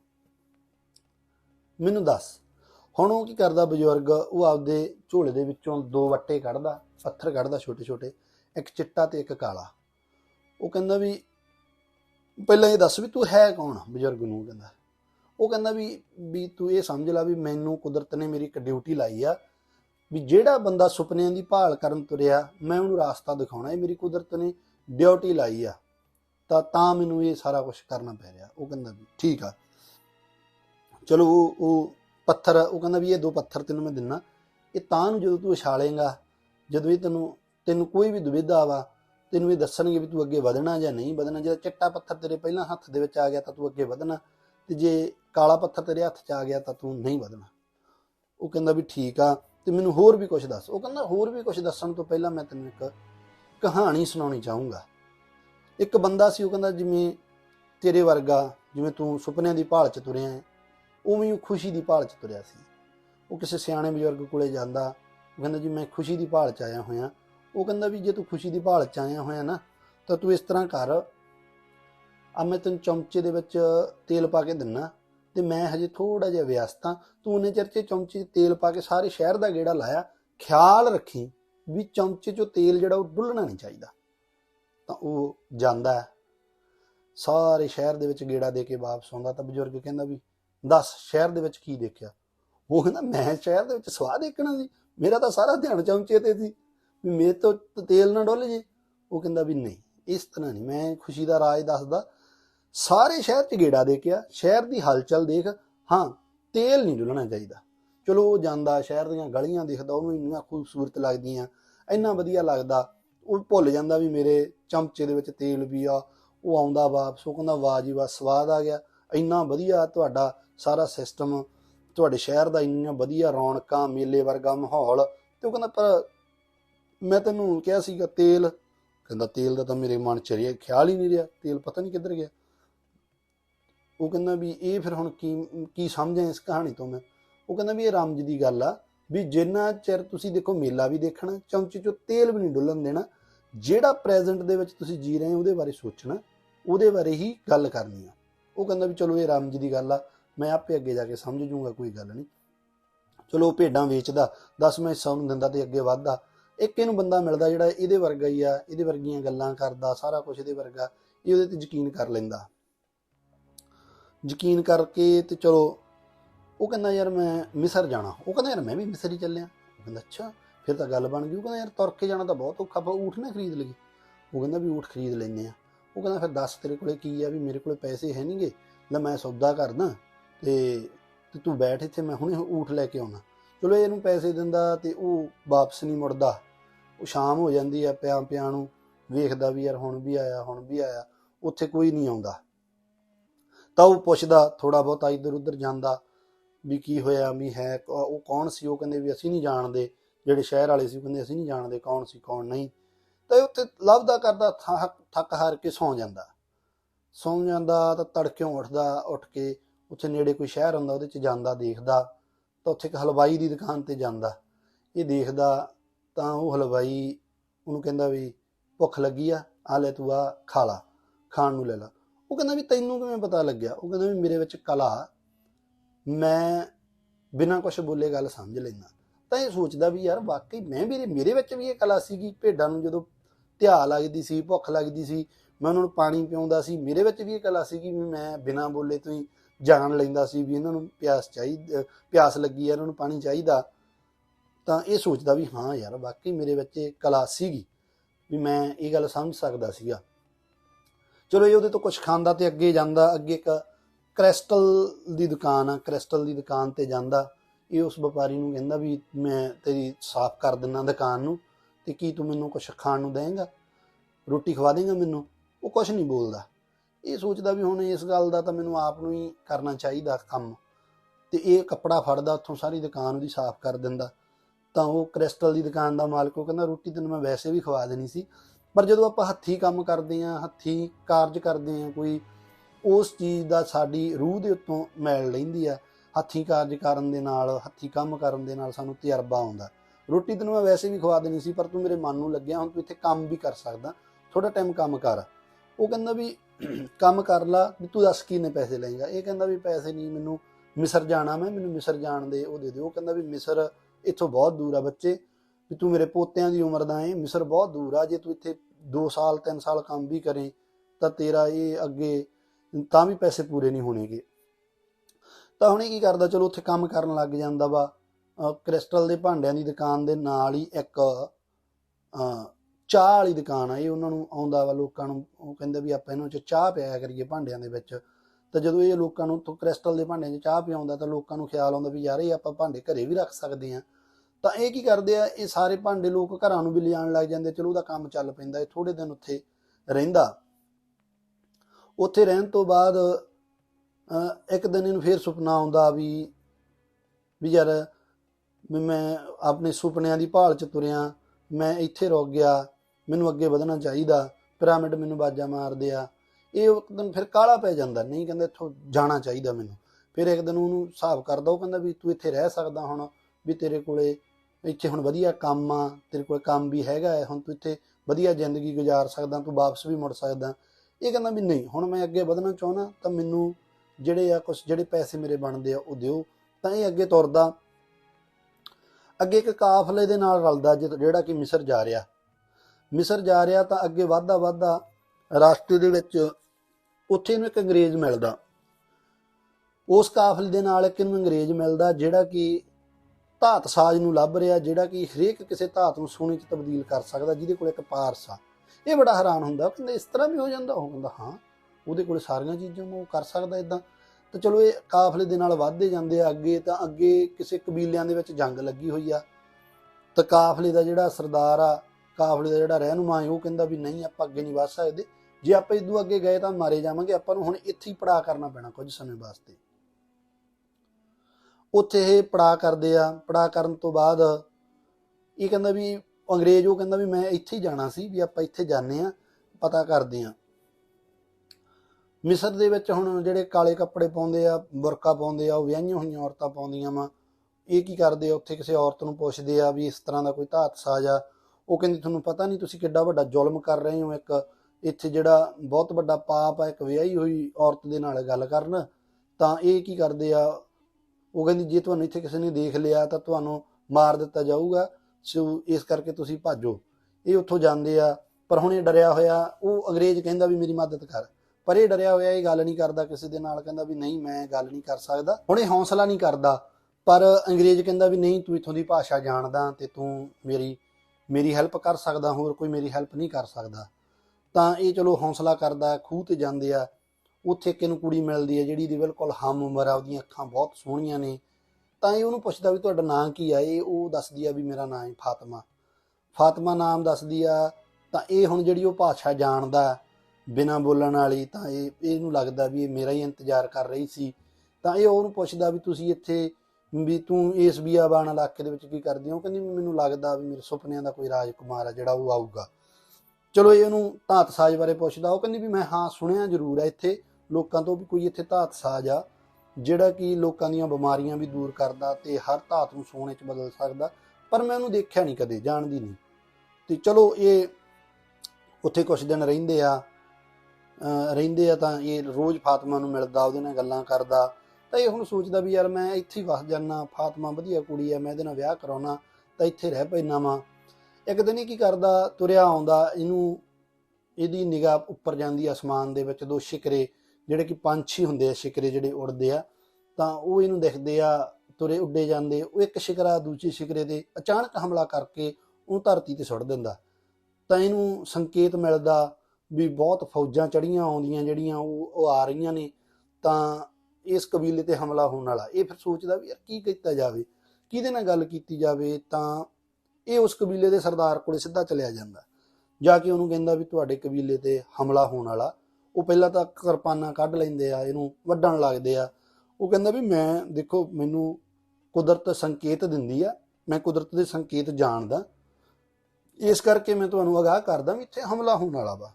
ਮੈਨੂੰ ਦੱਸ, ਹੁਣ ਉਹ ਕੀ ਕਰਦਾ ਬਜ਼ੁਰਗ? ਉਹ ਆਪਦੇ ਝੋਲੇ ਦੇ ਵਿੱਚੋਂ ਦੋ ਵੱਟੇ ਕੱਢਦਾ, ਪੱਥਰ ਕੱਢਦਾ ਛੋਟੇ ਛੋਟੇ ਇੱਕ ਚਿੱਟਾ ਤੇ ਇੱਕ ਕਾਲਾ। ਉਹ ਕਹਿੰਦਾ ਵੀ ਪਹਿਲਾਂ ਇਹ ਦੱਸ ਵੀ ਤੂੰ ਹੈ ਕੌਣ? ਬਜ਼ੁਰਗ ਨੂੰ ਕਹਿੰਦਾ। ਉਹ ਕਹਿੰਦਾ ਵੀ ਵੀ ਤੂੰ ਇਹ ਸਮਝ ਲੈ ਵੀ ਮੈਨੂੰ ਕੁਦਰਤ ਨੇ ਮੇਰੀ ਇੱਕ ਡਿਊਟੀ ਲਾਈ ਆ ਵੀ ਜਿਹੜਾ ਬੰਦਾ ਸੁਪਨਿਆਂ ਦੀ ਭਾਲ ਕਰਨ ਤੁਰਿਆ, ਮੈਂ ਉਹਨੂੰ ਰਾਸਤਾ ਦਿਖਾਉਣਾ, ਇਹ ਮੇਰੀ ਕੁਦਰਤ ਨੇ ਡਿਊਟੀ ਲਾਈ ਆ। ਤਾਂ ਤਾਂ ਮੈਨੂੰ ਇਹ ਸਾਰਾ ਕੁਝ ਕਰਨਾ ਪੈ ਰਿਹਾ। ਉਹ ਕਹਿੰਦਾ ਵੀ ਠੀਕ ਆ। ਚਲੋ, ਉਹ ਉਹ ਪੱਥਰ, ਉਹ ਕਹਿੰਦਾ ਵੀ ਇਹ ਦੋ ਪੱਥਰ ਤੈਨੂੰ ਮੈਂ ਦਿੰਨਾ। ਇਹ ਤਾਂ ਨੂੰ ਜਦੋਂ ਤੂੰ ਉਛਾਲੇਗਾ, ਜਦੋਂ ਇਹ ਤੈਨੂੰ ਤੈਨੂੰ ਕੋਈ ਵੀ ਦੁਬਿਧਾ ਵਾ ਤੈਨੂੰ ਇਹ ਦੱਸਣਗੇ ਵੀ ਤੂੰ ਅੱਗੇ ਵਧਣਾ ਜਾਂ ਨਹੀਂ ਵਧਣਾ। ਜੇ ਚਿੱਟਾ ਪੱਥਰ ਤੇਰੇ ਪਹਿਲਾਂ ਹੱਥ ਦੇ ਵਿੱਚ ਆ ਗਿਆ ਤਾਂ ਤੂੰ ਅੱਗੇ ਵਧਣਾ ਤੇ ਜੇ ਕਾਲਾ ਪੱਥਰ ਤੇਰੇ ਹੱਥ 'ਚ ਆ ਗਿਆ ਤਾਂ ਤੂੰ ਨਹੀਂ ਵਧਣਾ। ਉਹ ਕਹਿੰਦਾ ਵੀ ਠੀਕ ਆ ਤੇ ਮੈਨੂੰ ਹੋਰ ਵੀ ਕੁਝ ਦੱਸ। ਉਹ ਕਹਿੰਦਾ ਹੋਰ ਵੀ ਕੁਝ ਦੱਸਣ ਤੋਂ ਪਹਿਲਾਂ ਮੈਂ ਤੈਨੂੰ ਇੱਕ ਕਹਾਣੀ ਸੁਣਾਉਣੀ ਚਾਹੂੰਗਾ। ਇੱਕ ਬੰਦਾ ਸੀ, ਉਹ ਕਹਿੰਦਾ ਜਿਵੇਂ ਤੇਰੇ ਵਰਗਾ, ਜਿਵੇਂ ਤੂੰ ਸੁਪਨਿਆਂ ਦੀ ਭਾਲ 'ਚ ਤੁਰਿਆ ਹੈ, ਉਵੇਂ ਹੀ ਖੁਸ਼ੀ ਦੀ ਭਾਲ 'ਚ ਤੁਰਿਆ ਸੀ। ਉਹ ਕਿਸੇ ਸਿਆਣੇ ਬਜ਼ੁਰਗ ਕੋਲੇ ਜਾਂਦਾ, ਉਹ ਕਹਿੰਦਾ ਜੀ ਮੈਂ ਖੁਸ਼ੀ ਦੀ ਭਾਲ 'ਚ ਆਇਆ ਹੋਇਆ। ਉਹ ਕਹਿੰਦਾ ਵੀ ਜੇ ਤੂੰ ਖੁਸ਼ੀ ਦੀ ਭਾਲ 'ਚ ਆਇਆ ਹੋਇਆ ਨਾ, ਤਾਂ ਤੂੰ ਇਸ ਤਰ੍ਹਾਂ ਕਰ। ਆ ਮੈਂ ਤੈਨੂੰ ਚਮਚੇ ਦੇ ਵਿੱਚ ਤੇਲ ਪਾ ਕੇ ਦਿੰਨਾ, ਤੇ ਮੈਂ ਹਜੇ ਥੋੜਾ ਜਿਹਾ ਵਿਅਸਤ ਹਾਂ। ਤੂੰ ਉਹਨੇ ਚਿਰ ਚਮਚੇ 'ਚ ਤੇਲ ਪਾ ਕੇ ਸਾਰੇ ਸ਼ਹਿਰ ਦਾ ਗੇੜਾ ਲਾਇਆ, ਖਿਆਲ ਰੱਖੀ ਵੀ ਚਮਚੇ 'ਚੋਂ ਤੇਲ ਜਿਹੜਾ ਉਹ ਡੁੱਲਣਾ ਨਹੀਂ ਚਾਹੀਦਾ। ਤਾਂ ਉਹ ਜਾਂਦਾ ਸਾਰੇ ਸ਼ਹਿਰ ਦੇ ਵਿੱਚ ਗੇੜਾ ਦੇ ਕੇ ਵਾਪਸ ਆਉਂਦਾ। ਤਾਂ ਬਜ਼ੁਰਗ ਕਹਿੰਦਾ ਵੀ, ਦੱਸ ਸ਼ਹਿਰ ਦੇ ਵਿੱਚ ਕੀ ਦੇਖਿਆ? ਉਹ ਕਹਿੰਦਾ, ਮੈਂ ਸ਼ਹਿਰ ਦੇ ਵਿੱਚ ਸਵਾਹ ਦੇਖਣਾ ਸੀ। ਮੇਰਾ ਤਾਂ ਸਾਰਾ ਧਿਆਨ ਚਮਚੇ ਤੇ ਸੀ। ਮੇਰੇ ਤੋਂ ਤੇਲ ਨਾ ਡੁੱਲ ਜੇ। ਉਹ ਕਹਿੰਦਾ ਵੀ ਨਹੀਂ, ਇਸ ਤਰ੍ਹਾਂ ਨਹੀਂ। ਮੈਂ ਖੁਸ਼ੀ ਦਾ ਰਾਜ ਦੱਸਦਾ। ਸਾਰੇ ਸ਼ਹਿਰ 'ਚ ਗੇੜਾ ਦੇ ਕੇ ਆ ਸ਼ਹਿਰ ਦੀ ਹਲਚਲ ਦੇਖ, ਹਾਂ, ਤੇਲ ਨਹੀਂ ਡੁੱਲਣਾ ਚਾਹੀਦਾ। ਚਲੋ, ਉਹ ਜਾਂਦਾ ਸ਼ਹਿਰ ਦੀਆਂ ਗਲੀਆਂ ਦੇਖਦਾ, ਉਹਨੂੰ ਇੰਨੀਆਂ ਖੂਬਸੂਰਤ ਲੱਗਦੀਆਂ। ਇੰਨਾ ਵਧੀਆ ਲੱਗਦਾ। ਉਹ ਭੁੱਲ ਜਾਂਦਾ ਵੀ ਮੇਰੇ ਚਮਚੇ ਦੇ ਵਿੱਚ ਤੇਲ ਵੀ ਆ, ਉਹ ਆਉਂਦਾ ਵਾਪਸ। ਉਹ ਕਹਿੰਦਾ, ਵਾਹ ਜੀ, ਵਾਹ, ਸਵਾਦ ਆ ਗਿਆ। ਇੰਨਾ ਵਧੀਆ ਤੁਹਾਡਾ ਸਾਰਾ ਸਿਸਟਮ ਤੁਹਾਡੇ ਸ਼ਹਿਰ ਦਾ ਇੰਨੀਆਂ ਵਧੀਆ ਰੌਣਕਾਂ, ਮੇਲੇ ਵਰਗਾ ਮਾਹੌਲ। ਤੇ ਉਹ ਕਹਿੰਦਾ, ਪਰ ਮੈਂ ਤੈਨੂੰ ਕਿਹਾ ਸੀਗਾ ਤੇਲ। ਕਹਿੰਦਾ ਤੇਲ ਦਾ ਤਾਂ ਮੇਰੇ ਮਨ ਚ ਰਿਹਾ ਖਿਆਲ ਹੀ ਨਹੀਂ ਰਿਹਾ। ਤੇਲ ਪਤਾ ਨਹੀਂ ਕਿੱਧਰ ਗਿਆ। ਉਹ ਕਹਿੰਦਾ ਵੀ ਇਹ ਫਿਰ ਹੁਣ ਕੀ ਕੀ ਸਮਝਾਂ ਇਸ ਕਹਾਣੀ ਤੋਂ ਮੈਂ? ਉਹ ਕਹਿੰਦਾ ਵੀ ਇਹ ਰਮਜ ਦੀ ਗੱਲ ਆ ਵੀ ਜਿੰਨਾ ਚਿਰ ਤੁਸੀਂ ਦੇਖੋ ਮੇਲਾ ਵੀ ਦੇਖਣਾ, ਚਮਚੇ ਚੋਂ ਤੇਲ ਵੀ ਨਹੀਂ ਡੁੱਲਣ ਦੇਣਾ, ਜਿਹੜਾ ਪ੍ਰੈਜ਼ੈਂਟ ਦੇ ਵਿੱਚ ਤੁਸੀਂ ਜੀ ਰਹੇ ਹੋ ਉਹਦੇ ਬਾਰੇ ਸੋਚਣਾ, ਉਹਦੇ ਬਾਰੇ ਹੀ ਗੱਲ ਕਰਨੀ ਆ। ਉਹ ਕਹਿੰਦਾ ਵੀ ਚਲੋ ਇਹ ਰਮਜ ਦੀ ਗੱਲ ਆ, ਮੈਂ ਆਪੇ ਅੱਗੇ ਜਾ ਕੇ ਸਮਝ ਜੂੰਗਾ, ਕੋਈ ਗੱਲ ਨਹੀਂ। ਚਲੋ ਉਹ ਭੇਡਾਂ ਵੇਚਦਾ 10 ਮੈਂ ਹਿੱਸਾ ਨੂੰ ਦਿੰਦਾ ਤੇ ਅੱਗੇ ਵੱਧਦਾ। ਇੱਕ ਇਹਨੂੰ ਬੰਦਾ ਮਿਲਦਾ ਜਿਹੜਾ ਇਹਦੇ ਵਰਗਾ ਹੀ ਆ, ਇਹਦੇ ਵਰਗੀਆਂ ਗੱਲਾਂ ਕਰਦਾ, ਸਾਰਾ ਕੁਝ ਇਹਦੇ ਵਰਗਾ, ਇਹ ਉਹਦੇ ਤੇ ਯਕੀਨ ਕਰ ਲੈਂਦਾ। ਯਕੀਨ ਕਰਕੇ ਤੇ ਚਲੋ, ਉਹ ਕਹਿੰਦਾ, ਯਾਰ ਮੈਂ ਮਿਸਰ ਜਾਣਾ। ਉਹ ਕਹਿੰਦਾ, ਯਾਰ ਮੈਂ ਵੀ ਮਿਸਰ ਹੀ ਚੱਲਿਆ। ਉਹ ਕਹਿੰਦਾ, ਅੱਛਾ, ਫਿਰ ਤਾਂ ਗੱਲ ਬਣ ਗਈ। ਉਹ ਕਹਿੰਦਾ, ਯਾਰ ਤੁਰ ਕੇ ਜਾਣਾ ਤਾਂ ਬਹੁਤ ਔਖਾ, ਆਪਾਂ ਊਠ ਨਾ ਖਰੀਦ ਲਈ ਉਹ ਕਹਿੰਦਾ, ਵੀ ਊਠ ਖਰੀਦ ਲੈਨੇ ਆ ਉਹ ਕਹਿੰਦਾ, ਫਿਰ ਦੱਸ ਤੇਰੇ ਕੋਲੇ ਕੀ ਆ ਵੀ ਮੇਰੇ ਕੋਲੇ ਪੈਸੇ ਹੈ ਨਹੀਂਗੇ ਲੈ ਮੈਂ ਸੌਦਾ ਕਰਦਾ ਤੇ ਤੇ ਤੂੰ ਬੈਠ ਇੱਥੇ, ਮੈਂ ਹੁਣੇ ਊਠ ਲੈ ਕੇ ਆਉਣਾ। ਚਲੋ ਇਹਨੂੰ ਪੈਸੇ ਦਿੰਦਾ ਤੇ ਉਹ ਵਾਪਸ ਨਹੀਂ ਮੁੜਦਾ। ਸ਼ਾਮ ਹੋ ਜਾਂਦੀ ਆ, ਪਿਆਂ ਪਿਆਂ ਨੂੰ ਵੇਖਦਾ ਵੀ ਯਾਰ ਹੁਣ ਵੀ ਆਇਆ, ਹੁਣ ਵੀ ਆਇਆ, ਉੱਥੇ ਕੋਈ ਨਹੀਂ ਆਉਂਦਾ। ਤਾਂ ਉਹ ਪੁੱਛਦਾ ਥੋੜਾ ਬਹੁਤਾ ਇੱਧਰ ਉੱਧਰ ਜਾਂਦਾ ਵੀ ਕੀ ਹੋਇਆ, ਵੀ ਹੈ ਉਹ ਕੌਣ ਸੀ? ਉਹ ਕਹਿੰਦੇ ਵੀ ਅਸੀਂ ਨਹੀਂ ਜਾਣਦੇ, ਜਿਹੜੇ ਸ਼ਹਿਰ ਵਾਲੇ ਸੀ ਕਹਿੰਦੇ ਅਸੀਂ ਨਹੀਂ ਜਾਣਦੇ ਕੌਣ ਸੀ, ਕੌਣ ਨਹੀਂ। ਤਾਂ ਇਹ ਉੱਥੇ ਲੱਭਦਾ ਕਰਦਾ ਥੱਕ ਥੱਕ ਹਾਰ ਕੇ ਸੌਂ ਜਾਂਦਾ। ਸੌਂ ਜਾਂਦਾ ਤਾਂ ਤੜਕਿਓਂ ਉੱਠਦਾ, ਉੱਠ ਕੇ ਉੱਥੇ ਨੇੜੇ ਕੋਈ ਸ਼ਹਿਰ ਹੁੰਦਾ, ਉਹਦੇ ਚ ਜਾਂਦਾ, ਦੇਖਦਾ। ਤਾਂ ਉੱਥੇ ਇੱਕ ਹਲਵਾਈ ਦੀ ਦੁਕਾਨ ਤੇ ਜਾਂਦਾ। ਇਹ ਦੇਖਦਾ ਤਾਂ ਉਹ ਹਲਵਾਈ ਉਹਨੂੰ ਕਹਿੰਦਾ ਵੀ ਭੁੱਖ ਲੱਗੀ ਆ ਆ ਲੈ ਤੂੰ ਆ ਖਾ ਲਾ, ਖਾਣ ਨੂੰ ਲੈ ਲਾ। ਉਹ ਕਹਿੰਦਾ ਵੀ ਤੈਨੂੰ ਕਿਵੇਂ ਪਤਾ ਲੱਗਿਆ? ਉਹ ਕਹਿੰਦਾ ਵੀ ਮੇਰੇ ਵਿੱਚ ਕਲਾ ਮੈਂ ਬਿਨਾਂ ਕੁਝ ਬੋਲੇ ਗੱਲ ਸਮਝ ਲੈਂਦਾ। ਤਾਂ ਇਹ ਸੋਚਦਾ ਵੀ ਯਾਰ ਵਾਕਈ ਮੈਂ ਵੀ, ਮੇਰੇ ਵਿੱਚ ਵੀ ਇਹ ਕਲਾ ਸੀਗੀ, ਭੇਡਾਂ ਨੂੰ ਜਦੋਂ ਧਿਆ ਲੱਗਦੀ ਸੀ, ਭੁੱਖ ਲੱਗਦੀ ਸੀ, ਮੈਂ ਉਹਨਾਂ ਨੂੰ ਪਾਣੀ ਪਿਆਉਂਦਾ ਸੀ, ਮੇਰੇ ਵਿੱਚ ਵੀ ਇਹ ਕਲਾ ਸੀਗੀ ਵੀ ਮੈਂ ਬਿਨਾਂ ਬੋਲੇ ਤੋਂ ਹੀ ਜਾਣ ਲੈਂਦਾ ਸੀ ਵੀ ਇਹਨਾਂ ਨੂੰ ਪਿਆਸ ਚਾਹੀਦੀ ਪਿਆਸ ਲੱਗੀ ਹੈ ਇਹਨਾਂ ਨੂੰ ਪਾਣੀ ਚਾਹੀਦਾ। ਤਾਂ ਇਹ ਸੋਚਦਾ ਵੀ ਹਾਂ ਯਾਰ, ਵਾਕਈ ਮੇਰੇ ਵਿੱਚ ਇਹ ਕਲਾ ਸੀਗੀ ਵੀ ਮੈਂ ਇਹ ਗੱਲ ਸਮਝ ਸਕਦਾ ਸੀਗਾ। ਚਲੋ ਇਹ ਉਹਦੇ ਤੋਂ ਕੁਝ ਖਾਂਦਾ ਤੇ ਅੱਗੇ ਜਾਂਦਾ, ਅੱਗੇ ਇੱਕ ਕ੍ਰਿਸਟਲ ਦੀ ਦੁਕਾਨ ਆ, ਕ੍ਰਿਸਟਲ ਦੀ ਦੁਕਾਨ ਤੇ ਜਾਂਦਾ। ਇਹ ਉਸ ਵਪਾਰੀ ਨੂੰ ਕਹਿੰਦਾ ਵੀ ਮੈਂ ਤੇਰੀ ਸਾਫ਼ ਕਰ ਦਿੰਦਾ ਦੁਕਾਨ ਨੂੰ ਤੇ ਕੀ ਤੂੰ ਮੈਨੂੰ ਕੁਝ ਖਾਣ ਨੂੰ ਦੇਂਗਾ? ਰੋਟੀ ਖਵਾ ਦੇਂਗਾ ਮੈਨੂੰ? ਉਹ ਕੁਝ ਨਹੀਂ ਬੋਲਦਾ। ਇਹ ਸੋਚਦਾ ਵੀ ਹੁਣ ਇਸ ਗੱਲ ਦਾ ਤਾਂ ਮੈਨੂੰ ਆਪ ਨੂੰ ਹੀ ਕਰਨਾ ਚਾਹੀਦਾ ਕੰਮ। ਤੇ ਇਹ ਕੱਪੜਾ ਫੜਦਾ, ਉੱਥੋਂ ਸਾਰੀ ਦੁਕਾਨ ਉਹਦੀ ਸਾਫ਼ ਕਰ ਦਿੰਦਾ। ਤਾਂ ਉਹ ਕ੍ਰਿਸਟਲ ਦੀ ਦੁਕਾਨ ਦਾ ਮਾਲਕ, ਉਹ ਕਹਿੰਦਾ, ਰੋਟੀ ਤੈਨੂੰ ਮੈਂ ਵੈਸੇ ਵੀ ਖਵਾ ਦੇਣੀ ਸੀ, ਪਰ ਜਦੋਂ ਆਪਾਂ ਹੱਥੀ ਕੰਮ ਕਰਦੇ ਆਂ ਹੱਥੀ ਕਾਰਜ ਕਰਦੇ ਆਂ ਕੋਈ ਉਸ ਚੀਜ਼ ਦਾ ਸਾਡੀ ਰੂਹ ਦੇ ਉੱਤੋਂ ਮੈਲ ਲੈਂਦੀ ਆ, ਹੱਥੀ ਕਾਰਜ ਕਰਨ ਦੇ ਨਾਲ, ਹੱਥੀ ਕੰਮ ਕਰਨ ਦੇ ਨਾਲ ਸਾਨੂੰ ਤਜਰਬਾ ਆਉਂਦਾ। ਰੋਟੀ ਤੈਨੂੰ ਮੈਂ ਵੈਸੇ ਵੀ ਖਵਾ ਦੇਣੀ ਸੀ, ਪਰ ਤੂੰ ਮੇਰੇ ਮਨ ਨੂੰ ਲੱਗਿਆ, ਹੁਣ ਤੂੰ ਇੱਥੇ ਕੰਮ ਵੀ ਕਰ ਸਕਦਾ ਥੋੜਾ ਟਾਈਮ ਕੰਮ ਕਰ। ਉਹ ਕਹਿੰਦਾ ਵੀ, ਕੰਮ ਕਰ ਲਾ, ਵੀ ਤੂੰ ਦੱਸ ਕਿੰਨੇ ਪੈਸੇ ਲਏਗਾ? ਇਹ ਕਹਿੰਦਾ ਵੀ, ਪੈਸੇ ਨਹੀਂ, ਮੈਨੂੰ ਮਿਸਰ ਜਾਣਾ ਮੈਂ, ਮੈਨੂੰ ਮਿਸਰ ਜਾਣ ਦੇ, ਉਹ ਦੇ ਦਿਓ। ਉਹ ਕਹਿੰਦਾ ਵੀ, ਮਿਸਰ ਇੱਥੋਂ ਬਹੁਤ ਦੂਰ ਆ ਬੱਚੇ, ਵੀ ਤੂੰ ਮੇਰੇ ਪੋਤਿਆਂ ਦੀ ਉਮਰ ਦਾ ਹੈ ਮਿਸਰ ਬਹੁਤ ਦੂਰ ਆ, ਜੇ ਤੂੰ ਇੱਥੇ 2 ਸਾਲ 3 ਸਾਲ ਕੰਮ ਵੀ ਕਰੇ, ਤਾਂ ਤੇਰਾ ਇਹ ਅੱਗੇ ਤਾਂ ਵੀ ਪੈਸੇ ਪੂਰੇ ਨਹੀਂ ਹੋਣਗੇ। ਤਾਂ ਹੁਣੇ ਕੀ ਕਰਦਾ, ਚਲੋ ਉੱਥੇ ਕੰਮ ਕਰਨ ਲੱਗ ਜਾਂਦਾ ਵਾ ਕ੍ਰਿਸਟਲ ਦੇ ਭਾਂਡਿਆਂ ਦੀ ਦੁਕਾਨ ਦੇ ਨਾਲ ਹੀ ਇੱਕ ਚਾਹ ਵਾਲੀ ਦੁਕਾਨ ਆ, ਇਹ ਉਹਨਾਂ ਨੂੰ ਆਉਂਦਾ ਵਾ, ਲੋਕਾਂ ਨੂੰ, ਉਹ ਕਹਿੰਦੇ ਵੀ ਆਪਾਂ ਇਹਨਾਂ 'ਚ ਚਾਹ ਪਿਆਇਆ ਕਰੀਏ ਭਾਂਡਿਆਂ ਦੇ ਵਿੱਚ। ਤਾਂ ਜਦੋਂ ਇਹ ਲੋਕਾਂ ਨੂੰ ਉੱਥੋਂ ਕ੍ਰਿਸਟਲ ਦੇ ਭਾਂਡਿਆਂ 'ਚ ਚਾਹ ਪਿਆਉਂਦਾ, ਤਾਂ ਲੋਕਾਂ ਨੂੰ ਖਿਆਲ ਆਉਂਦਾ ਵੀ ਯਾਰ, ਇਹ ਆਪਾਂ ਭਾਂਡੇ ਘਰੇ ਵੀ ਰੱਖ ਸਕਦੇ ਆ। ਤਾਂ ਇਹ ਕੀ ਕਰਦੇ ਆ, ਇਹ ਸਾਰੇ ਭਾਂਡੇ ਲੋਕ ਘਰਾਂ ਨੂੰ ਵੀ ਲਿਜਾਣ ਲੱਗ ਜਾਂਦੇ ਚਲੋ ਉਹਦਾ ਕੰਮ ਚੱਲ ਪੈਂਦਾ ਇਹ ਥੋੜੇ ਦਿਨ ਉੱਥੇ ਰਹਿੰਦਾ। ਉੱਥੇ ਰਹਿਣ ਤੋਂ ਬਾਅਦ ਇੱਕ ਦਿਨ ਇਹਨੂੰ ਫੇਰ ਸੁਪਨਾ ਆਉਂਦਾ ਵੀ ਵੀ ਯਾਰ ਵੀ ਮੈਂ ਆਪਣੇ ਸੁਪਨਿਆਂ ਦੀ ਭਾਲ ਚ ਤੁਰਿਆ, ਮੈਂ ਇੱਥੇ ਰੁਕ ਗਿਆ, ਮੈਨੂੰ ਅੱਗੇ ਵਧਣਾ ਚਾਹੀਦਾ, ਪਿਰਾਮਿਡ ਮੈਨੂੰ ਬਾਜਾ ਮਾਰਦੇ ਆ। ਇਹ ਇੱਕ ਦਿਨ ਫਿਰ ਕਾਲਾ ਪੈ ਜਾਂਦਾ, ਨਹੀਂ ਕਹਿੰਦਾ ਇੱਥੋਂ ਜਾਣਾ ਚਾਹੀਦਾ ਮੈਨੂੰ। ਫਿਰ ਇੱਕ ਦਿਨ ਉਹਨੂੰ ਹਿਸਾਬ ਕਰਦਾ, ਉਹ ਕਹਿੰਦਾ ਵੀ ਤੂੰ ਇੱਥੇ ਰਹਿ ਸਕਦਾ ਹੁਣ, ਵੀ ਤੇਰੇ ਕੋਲੇ ਇੱਥੇ ਹੁਣ ਵਧੀਆ ਕੰਮ ਆ, ਤੇਰੇ ਕੋਲ ਕੰਮ ਵੀ ਹੈਗਾ ਹੈ, ਹੁਣ ਤੂੰ ਇੱਥੇ ਵਧੀਆ ਜ਼ਿੰਦਗੀ ਗੁਜ਼ਾਰ ਸਕਦਾ, ਤੂੰ ਵਾਪਸ ਵੀ ਮੁੜ ਸਕਦਾ। ਇਹ ਕਹਿੰਦਾ ਵੀ ਨਹੀਂ, ਹੁਣ ਮੈਂ ਅੱਗੇ ਵਧਣਾ ਚਾਹੁੰਦਾ, ਤਾਂ ਮੈਨੂੰ ਜਿਹੜੇ ਆ ਕੁਝ ਜਿਹੜੇ ਪੈਸੇ ਮੇਰੇ ਬਣਦੇ ਆ, ਉਹ ਦਿਓ। ਤਾਂ ਇਹ ਅੱਗੇ ਤੁਰਦਾ। ਅੱਗੇ ਇੱਕ ਕਾਫਲੇ ਦੇ ਨਾਲ ਰਲਦਾ, ਜਿ- ਜਿਹੜਾ ਕਿ ਮਿਸਰ ਜਾ ਰਿਹਾ। ਮਿਸਰ ਜਾ ਰਿਹਾ ਤਾਂ ਅੱਗੇ ਵਧਦਾ ਵਧਦਾ ਰਸਤੇ ਦੇ ਵਿੱਚ ਉੱਥੇ ਇਹਨੂੰ ਇੱਕ ਅੰਗਰੇਜ਼ ਮਿਲਦਾ। ਉਸ ਕਾਫਲੇ ਦੇ ਨਾਲ ਇੱਕ ਇਹਨੂੰ ਅੰਗਰੇਜ਼ ਮਿਲਦਾ, ਜਿਹੜਾ ਕਿ ਧਾਤ ਸਾਜ਼ ਨੂੰ ਲੱਭ ਰਿਹਾ ਜਿਹੜਾ ਕਿ ਹਰੇਕ ਕਿਸੇ ਧਾਤ ਨੂੰ ਸੋਨੇ 'ਚ ਤਬਦੀਲ ਕਰ ਸਕਦਾ, ਜਿਹਦੇ ਕੋਲ ਇੱਕ ਪਾਰਸ ਆ। ਇਹ ਬੜਾ ਹੈਰਾਨ ਹੁੰਦਾ ਕਹਿੰਦਾ ਇਸ ਤਰ੍ਹਾਂ ਵੀ ਹੋ ਜਾਂਦਾ? ਉਹ ਕਹਿੰਦਾ, ਹਾਂ, ਉਹਦੇ ਕੋਲ ਸਾਰੀਆਂ ਚੀਜ਼ਾਂ ਉਹ ਕਰ ਸਕਦਾ ਇਦਾਂ ਤਾਂ ਚਲੋ ਇਹ ਕਾਫਲੇ ਦੇ ਨਾਲ ਵੱਧਦੇ ਜਾਂਦੇ ਆ ਅੱਗੇ, ਤਾਂ ਅੱਗੇ ਕਿਸੇ ਕਬੀਲਿਆਂ ਦੇ ਵਿੱਚ ਜੰਗ ਲੱਗੀ ਹੋਈ ਆ। ਤਾਂ ਕਾਫਲੇ ਦਾ ਜਿਹੜਾ ਸਰਦਾਰ ਆ, ਕਾਫਲੇ ਦਾ ਜਿਹੜਾ ਰਹਿਨੁਮਾ ਹੈ ਉਹ ਕਹਿੰਦਾ ਵੀ ਨਹੀਂ, ਆਪਾਂ ਅੱਗੇ ਨਹੀਂ ਵੱਧ ਸਕਦੇ। ਜੇ ਆਪਾਂ ਇਦੋਂ ਅੱਗੇ ਗਏ ਤਾਂ ਮਾਰੇ ਜਾਵਾਂਗੇ, ਆਪਾਂ ਨੂੰ ਹੁਣ ਇੱਥੇ ਹੀ ਪੜਾ ਕਰਨਾ ਪੈਣਾ ਕੁਝ ਸਮੇਂ ਵਾਸਤੇ। ਉੱਥੇ ਇਹ ਪੜਾ ਕਰਦੇ ਆ ਪੜਾ ਕਰਨ ਤੋਂ ਬਾਅਦ ਇਹ ਕਹਿੰਦਾ ਵੀ ਅੰਗਰੇਜ਼ ਉਹ ਕਹਿੰਦਾ ਵੀ ਮੈਂ ਇੱਥੇ ਹੀ ਜਾਣਾ ਸੀ ਵੀ ਆਪਾਂ ਇੱਥੇ ਜਾਂਦੇ ਆ ਪਤਾ ਕਰਦੇ ਆ ਮਿਸਰ ਦੇ ਵਿੱਚ ਹੁਣ ਜਿਹੜੇ ਕਾਲੇ ਕੱਪੜੇ ਪਾਉਂਦੇ ਆ, ਬੁਰਕਾ ਪਾਉਂਦੇ ਆ, ਉਹ ਵਿਆਹੀਆਂ ਹੋਈਆਂ ਔਰਤਾਂ ਪਾਉਂਦੀਆਂ ਵਾ। ਇਹ ਕੀ ਕਰਦੇ ਆ, ਉੱਥੇ ਕਿਸੇ ਔਰਤ ਨੂੰ ਪੁੱਛਦੇ ਆ ਵੀ ਇਸ ਤਰ੍ਹਾਂ ਦਾ ਕੋਈ ਧਾਤ ਸਾਜ ਆ। ਉਹ ਕਹਿੰਦੀ, ਤੁਹਾਨੂੰ ਪਤਾ ਨਹੀਂ ਤੁਸੀਂ ਕਿੱਡਾ ਵੱਡਾ ਜ਼ੁਲਮ ਕਰ ਰਹੇ ਹੋ, ਇੱਕ ਇੱਥੇ ਜਿਹੜਾ ਬਹੁਤ ਵੱਡਾ ਪਾਪ ਆ, ਇੱਕ ਵਿਆਹੀ ਹੋਈ ਔਰਤ ਦੇ ਨਾਲ ਗੱਲ ਕਰਨ। ਤਾਂ ਇਹ ਕੀ ਕਰਦੇ ਆ ਉਹ ਕਹਿੰਦੀ, ਜੇ ਤੁਹਾਨੂੰ ਇੱਥੇ ਕਿਸੇ ਨੇ ਦੇਖ ਲਿਆ ਤਾਂ ਤੁਹਾਨੂੰ ਮਾਰ ਦਿੱਤਾ ਜਾਊਗਾ, ਸੋ ਇਸ ਕਰਕੇ ਤੁਸੀਂ ਭਾਜੋ। ਇਹ ਉੱਥੋਂ ਜਾਂਦੇ ਆ, ਪਰ ਹੁਣ ਇਹ ਡਰਿਆ ਹੋਇਆ, ਉਹ ਅੰਗਰੇਜ਼ ਕਹਿੰਦਾ ਵੀ ਮੇਰੀ ਮਦਦ ਕਰ। ਪਰ ਇਹ ਡਰਿਆ ਹੋਇਆ, ਇਹ ਗੱਲ ਨਹੀਂ ਕਰਦਾ ਕਿਸੇ ਦੇ ਨਾਲ, ਕਹਿੰਦਾ ਵੀ ਨਹੀਂ, ਮੈਂ ਗੱਲ ਨਹੀਂ ਕਰ ਸਕਦਾ। ਹੁਣ ਇਹ ਹੌਸਲਾ ਨਹੀਂ ਕਰਦਾ, ਪਰ ਅੰਗਰੇਜ਼ ਕਹਿੰਦਾ ਵੀ ਨਹੀਂ, ਤੂੰ ਇਥੋਂ ਦੀ ਭਾਸ਼ਾ ਜਾਣਦਾ ਤੇ ਤੂੰ ਮੇਰੀ ਮੇਰੀ ਹੈਲਪ ਕਰ ਸਕਦਾ, ਹੋਰ ਕੋਈ ਮੇਰੀ ਹੈਲਪ ਨਹੀਂ ਕਰ ਸਕਦਾ। ਤਾਂ ਇਹ ਚਲੋ ਹੌਸਲਾ ਕਰਦਾ, ਖੂਹ ਤੇ ਜਾਂਦੇ ਆ। ਉੱਥੇ ਇੱਕ ਇਹਨੂੰ ਕੁੜੀ ਮਿਲਦੀ ਹੈ ਜਿਹੜੀ ਦੀ ਬਿਲਕੁਲ ਹਮ ਉਮਰ ਆ, ਉਹਦੀਆਂ ਅੱਖਾਂ ਬਹੁਤ ਸੋਹਣੀਆਂ ਨੇ। ਤਾਂ ਇਹ ਉਹਨੂੰ ਪੁੱਛਦਾ ਵੀ ਤੁਹਾਡਾ ਨਾਂ ਕੀ ਆ? ਇਹ ਉਹ ਦੱਸਦੀ ਆ ਵੀ ਮੇਰਾ ਨਾਂ ਹੈ ਫਾਤਮਾ। ਫਾਤਮਾ ਨਾਮ ਦੱਸਦੀ ਆ, ਤਾਂ ਇਹ ਹੁਣ ਜਿਹੜੀ ਉਹ ਭਾਸ਼ਾ ਜਾਣਦਾ ਬਿਨਾਂ ਬੋਲਣ ਵਾਲੀ, ਤਾਂ ਇਹ, ਇਹਨੂੰ ਲੱਗਦਾ ਵੀ ਇਹ ਮੇਰਾ ਹੀ ਇੰਤਜ਼ਾਰ ਕਰ ਰਹੀ ਸੀ। ਤਾਂ ਇਹ ਉਹਨੂੰ ਪੁੱਛਦਾ ਵੀ ਤੁਸੀਂ ਇੱਥੇ ਵੀ ਤੂੰ ਇਸ ਬਿਆਬਾਨ ਇਲਾਕੇ ਦੇ ਵਿੱਚ ਕੀ ਕਰਦੀ ਹੋ? ਕਹਿੰਦੀ ਵੀ ਮੈਨੂੰ ਲੱਗਦਾ ਵੀ ਮੇਰੇ ਸੁਪਨਿਆਂ ਦਾ ਕੋਈ ਰਾਜਕੁਮਾਰ ਆ ਜਿਹੜਾ ਉਹ ਆਊਗਾ। ਚਲੋ ਇਹ ਉਹਨੂੰ ਧਾਤ ਸਾਜ ਬਾਰੇ ਪੁੱਛਦਾ, ਉਹ ਕਹਿੰਦੀ ਵੀ ਮੈਂ ਹਾਂ, ਸੁਣਿਆ ਜ਼ਰੂਰ ਆ ਇੱਥੇ। ਲੋਕਾਂ ਤੋਂ ਵੀ ਕੋਈ ਇੱਥੇ ਧਾਤ ਸਾਜ ਆ, ਜਿਹੜਾ ਕਿ ਲੋਕਾਂ ਦੀਆਂ ਬਿਮਾਰੀਆਂ ਵੀ ਦੂਰ ਕਰਦਾ ਤੇ ਹਰ ਧਾਤ ਨੂੰ ਸੋਨੇ 'ਚ ਬਦਲ ਸਕਦਾ, ਪਰ ਮੈਂ ਉਹਨੂੰ ਦੇਖਿਆ ਨਹੀਂ ਕਦੇ, ਜਾਣਦੀ ਨਹੀਂ। ਤੇ ਚਲੋ ਇਹ ਉੱਥੇ ਕੁਝ ਦਿਨ ਰਹਿੰਦੇ ਆ ਰਹਿੰਦੇ ਆ ਤਾਂ ਇਹ ਰੋਜ਼ ਫਾਤਮਾ ਨੂੰ ਮਿਲਦਾ, ਉਹਦੇ ਨਾਲ ਗੱਲਾਂ ਕਰਦਾ, ਤਾਂ ਇਹ ਹੁਣ ਸੋਚਦਾ ਵੀ ਯਾਰ ਮੈਂ ਇੱਥੇ ਹੀ ਵਸ ਜਾਣਾ ਫਾਤਮਾ ਵਧੀਆ ਕੁੜੀ ਆ, ਮੈਂ ਇਹਦੇ ਨਾਲ ਵਿਆਹ ਕਰਾਉਣਾ, ਤਾਂ ਇੱਥੇ ਰਹਿ ਪੈਣਾ ਵਾਂ। ਇੱਕ ਦਿਨ ਇਹ ਕੀ ਕਰਦਾ, ਤੁਰਿਆ ਆਉਂਦਾ, ਇਹਨੂੰ ਇਹਦੀ ਨਿਗਾਹ ਉੱਪਰ ਜਾਂਦੀ ਅਸਮਾਨ ਦੇ ਵਿੱਚ, ਦੋ ਸ਼ਿਕਰੇ ਜਿਹੜੇ ਕਿ ਪੰਛੀ ਹੁੰਦੇ ਆ, ਸ਼ਿਕਰੇ ਜਿਹੜੇ ਉੜਦੇ ਆ, ਤਾਂ ਉਹ ਇਹਨੂੰ ਦਿਖਦੇ ਆ, ਤੁਰੇ ਉੱਡੇ ਜਾਂਦੇ ਉਹ ਇੱਕ ਸ਼ਿਕਰਾ ਦੂਜੀ ਸ਼ਿਕਰੇ ਤੇ ਅਚਾਨਕ ਹਮਲਾ ਕਰਕੇ ਉਹ ਧਰਤੀ ਤੇ ਸੁੱਟ ਦਿੰਦਾ। ਤਾਂ ਇਹਨੂੰ ਸੰਕੇਤ ਮਿਲਦਾ ਵੀ ਬਹੁਤ ਫੌਜਾਂ ਚੜੀਆਂ ਆਉਂਦੀਆਂ ਜਿਹੜੀਆਂ ਉਹ ਉਹ ਆ ਰਹੀਆਂ ਨੇ, ਤਾਂ ਇਸ ਕਬੀਲੇ ਤੇ ਹਮਲਾ ਹੋਣ ਵਾਲਾ। ਇਹ ਫਿਰ ਸੋਚਦਾ ਵੀ ਯਾਰ ਕੀ ਕੀਤਾ ਜਾਵੇ, ਕਿਹਦੇ ਨਾਲ ਗੱਲ ਕੀਤੀ ਜਾਵੇ, ਤਾਂ ਇਹ ਉਸ ਕਬੀਲੇ ਦੇ ਸਰਦਾਰ ਕੋਲੇ ਸਿੱਧਾ ਚਲਿਆ ਜਾਂਦਾ। ਜਾ ਕੇ ਉਹਨੂੰ ਕਹਿੰਦਾ ਵੀ ਤੁਹਾਡੇ ਕਬੀਲੇ ਤੇ ਹਮਲਾ ਹੋਣ ਵਾਲਾ। ਉਹ ਪਹਿਲਾਂ ਤਾਂ ਕਿਰਪਾਨਾਂ ਕੱਢ ਲੈਂਦੇ ਆ, ਇਹਨੂੰ ਵੱਢਣ ਲੱਗਦੇ ਆ। ਉਹ ਕਹਿੰਦਾ ਵੀ ਮੈਂ, ਦੇਖੋ, ਮੈਨੂੰ ਕੁਦਰਤ ਸੰਕੇਤ ਦਿੰਦੀ ਆ, ਮੈਂ ਕੁਦਰਤ ਦੇ ਸੰਕੇਤ ਜਾਣਦਾ। ਇਸ ਕਰਕੇ ਮੈਂ ਤੁਹਾਨੂੰ ਅਗਾਹ ਕਰਦਾ ਵੀ ਇੱਥੇ ਹਮਲਾ ਹੋਣ ਵਾਲਾ ਵਾ।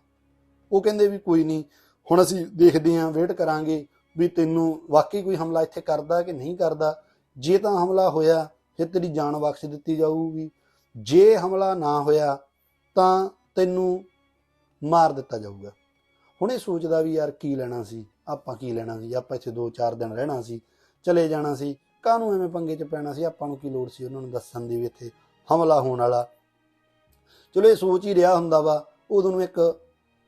ਉਹ ਕਹਿੰਦੇ ਵੀ ਕੋਈ ਨਹੀਂ, ਹੁਣ ਅਸੀਂ ਦੇਖਦੇ ਆਂ ਵੇਟ ਕਰਾਂਗੇ ਵੀ ਤੈਨੂੰ ਵਾਕਈ ਕੋਈ ਹਮਲਾ ਇੱਥੇ ਕਰਦਾ ਕਿ ਨਹੀਂ ਕਰਦਾ। ਜੇ ਤਾਂ ਹਮਲਾ ਹੋਇਆ, ਫਿਰ ਤੇਰੀ ਜਾਨ ਬਖਸ਼ ਦਿੱਤੀ ਜਾਊਗੀ। ਜੇ ਹਮਲਾ ਨਾ ਹੋਇਆ, ਤਾਂ ਤੈਨੂੰ ਮਾਰ ਦਿੱਤਾ ਜਾਊਗਾ। ਹੁਣੇ ਸੋਚਦਾ ਵੀ ਯਾਰ ਕੀ ਲੈਣਾ ਸੀ, ਆਪਾਂ ਕੀ ਲੈਣਾ ਸੀ, ਆਪਾਂ ਇੱਥੇ 2-4 ਦਿਨ ਰਹਿਣਾ ਸੀ, ਚਲੇ ਜਾਣਾ ਸੀ, ਕਾਹਨੂੰ ਐਵੇਂ ਪੰਗੇ 'ਚ ਪੈਣਾ ਸੀ, ਆਪਾਂ ਨੂੰ ਕੀ ਲੋੜ ਸੀ ਉਹਨਾਂ ਨੂੰ ਦੱਸਣ ਦੀ ਵੀ ਇੱਥੇ ਹਮਲਾ ਹੋਣ ਵਾਲਾ। ਚਲੋ ਇਹ ਸੋਚ ਹੀ ਰਿਹਾ ਹੁੰਦਾ ਵਾ, ਉਦੋਂ ਨੂੰ ਇੱਕ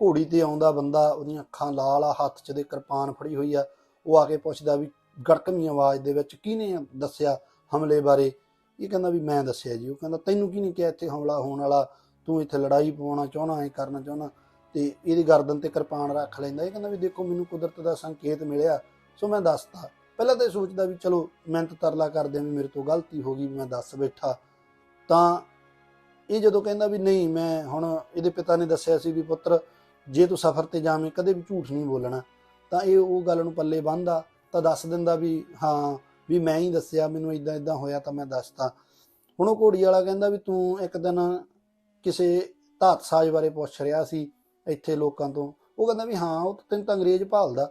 ਘੋੜੀ ਤੇ ਆਉਂਦਾ ਬੰਦਾ, ਉਹਦੀਆਂ ਅੱਖਾਂ ਲਾਲ ਆ, ਹੱਥ 'ਚ ਦੇ ਕਿਰਪਾਨ ਫੜੀ ਹੋਈ ਆ, ਉਹ ਆ ਕੇ ਪੁੱਛਦਾ ਵੀ ਗੜਕਵੀਂ ਆਵਾਜ਼ ਦੇ ਵਿੱਚ ਕਿਹਨੇ ਦੱਸਿਆ ਹਮਲੇ ਬਾਰੇ? ਇਹ ਕਹਿੰਦਾ ਵੀ ਮੈਂ ਦੱਸਿਆ ਜੀ, ਉਹ ਕਹਿੰਦਾ ਤੈਨੂੰ ਕੀ ਨਹੀਂ ਕਿਹਾ ਇੱਥੇ ਹਮਲਾ ਹੋਣ ਵਾਲਾ, ਤੂੰ ਇੱਥੇ ਲੜਾਈ ਪਵਾਉਣਾ ਚਾਹਣਾ ਐ ਕਰਨਾ ਚਾਹਣਾ ਤੇ ਇਹਦੀ ਗਰਦਨ ਤੇ ਕਿਰਪਾਨ ਰੱਖ ਲੈਂਦਾ। ਇਹ ਕਹਿੰਦਾ ਵੀ ਦੇਖੋ, ਮੈਨੂੰ ਕੁਦਰਤ ਦਾ ਸੰਕੇਤ ਮਿਲਿਆ, ਸੋ ਮੈਂ ਦੱਸਤਾ। ਪਹਿਲਾਂ ਤਾਂ ਇਹ ਸੋਚਦਾ ਵੀ ਚਲੋ, ਮਿਹਨਤ ਤਰਲਾ ਕਰਦੇ ਵੀ ਮੇਰੇ ਤੋਂ ਗਲਤੀ ਹੋ ਗਈ, ਮੈਂ ਦੱਸ ਬੈਠਾ। ਤਾਂ ਇਹ ਜਦੋਂ ਕਹਿੰਦਾ ਵੀ ਨਹੀਂ, ਮੈਂ ਹੁਣ ਇਹਦੇ ਪਿਤਾ ਨੇ ਦੱਸਿਆ ਸੀ ਵੀ ਪੁੱਤਰ, ਜੇ ਤੂੰ ਸਫ਼ਰ ਤੇ ਜਾਵੇਂ, ਕਦੇ ਵੀ ਝੂਠ ਨਹੀਂ ਬੋਲਣਾ। ਤਾਂ ਇਹ ਉਹ ਗੱਲ ਨੂੰ ਪੱਲੇ ਬੰਨਦਾ, ਤਾਂ ਦੱਸ ਦਿੰਦਾ ਵੀ ਹਾਂ, ਵੀ ਮੈਂ ਹੀ ਦੱਸਿਆ, ਮੈਨੂੰ ਇਦਾਂ ਇਦਾਂ ਹੋਇਆ ਤਾਂ ਮੈਂ ਦੱਸਤਾ। ਹੁਣ ਉਹ ਘੋੜੀ ਵਾਲਾ ਕਹਿੰਦਾ ਵੀ ਤੂੰ ਇੱਕ ਦਿਨ ਕਿਸੇ ਧਾਤ ਸਾਜ ਬਾਰੇ ਪੁੱਛ ਰਿਹਾ ਸੀ ਇੱਥੇ ਲੋਕਾਂ ਤੋਂ। ਉਹ ਕਹਿੰਦਾ ਵੀ ਹਾਂ, ਉਹ ਤਾਂ ਤੈਨੂੰ ਤਾਂ ਅੰਗਰੇਜ਼ ਭਾਲਦਾ।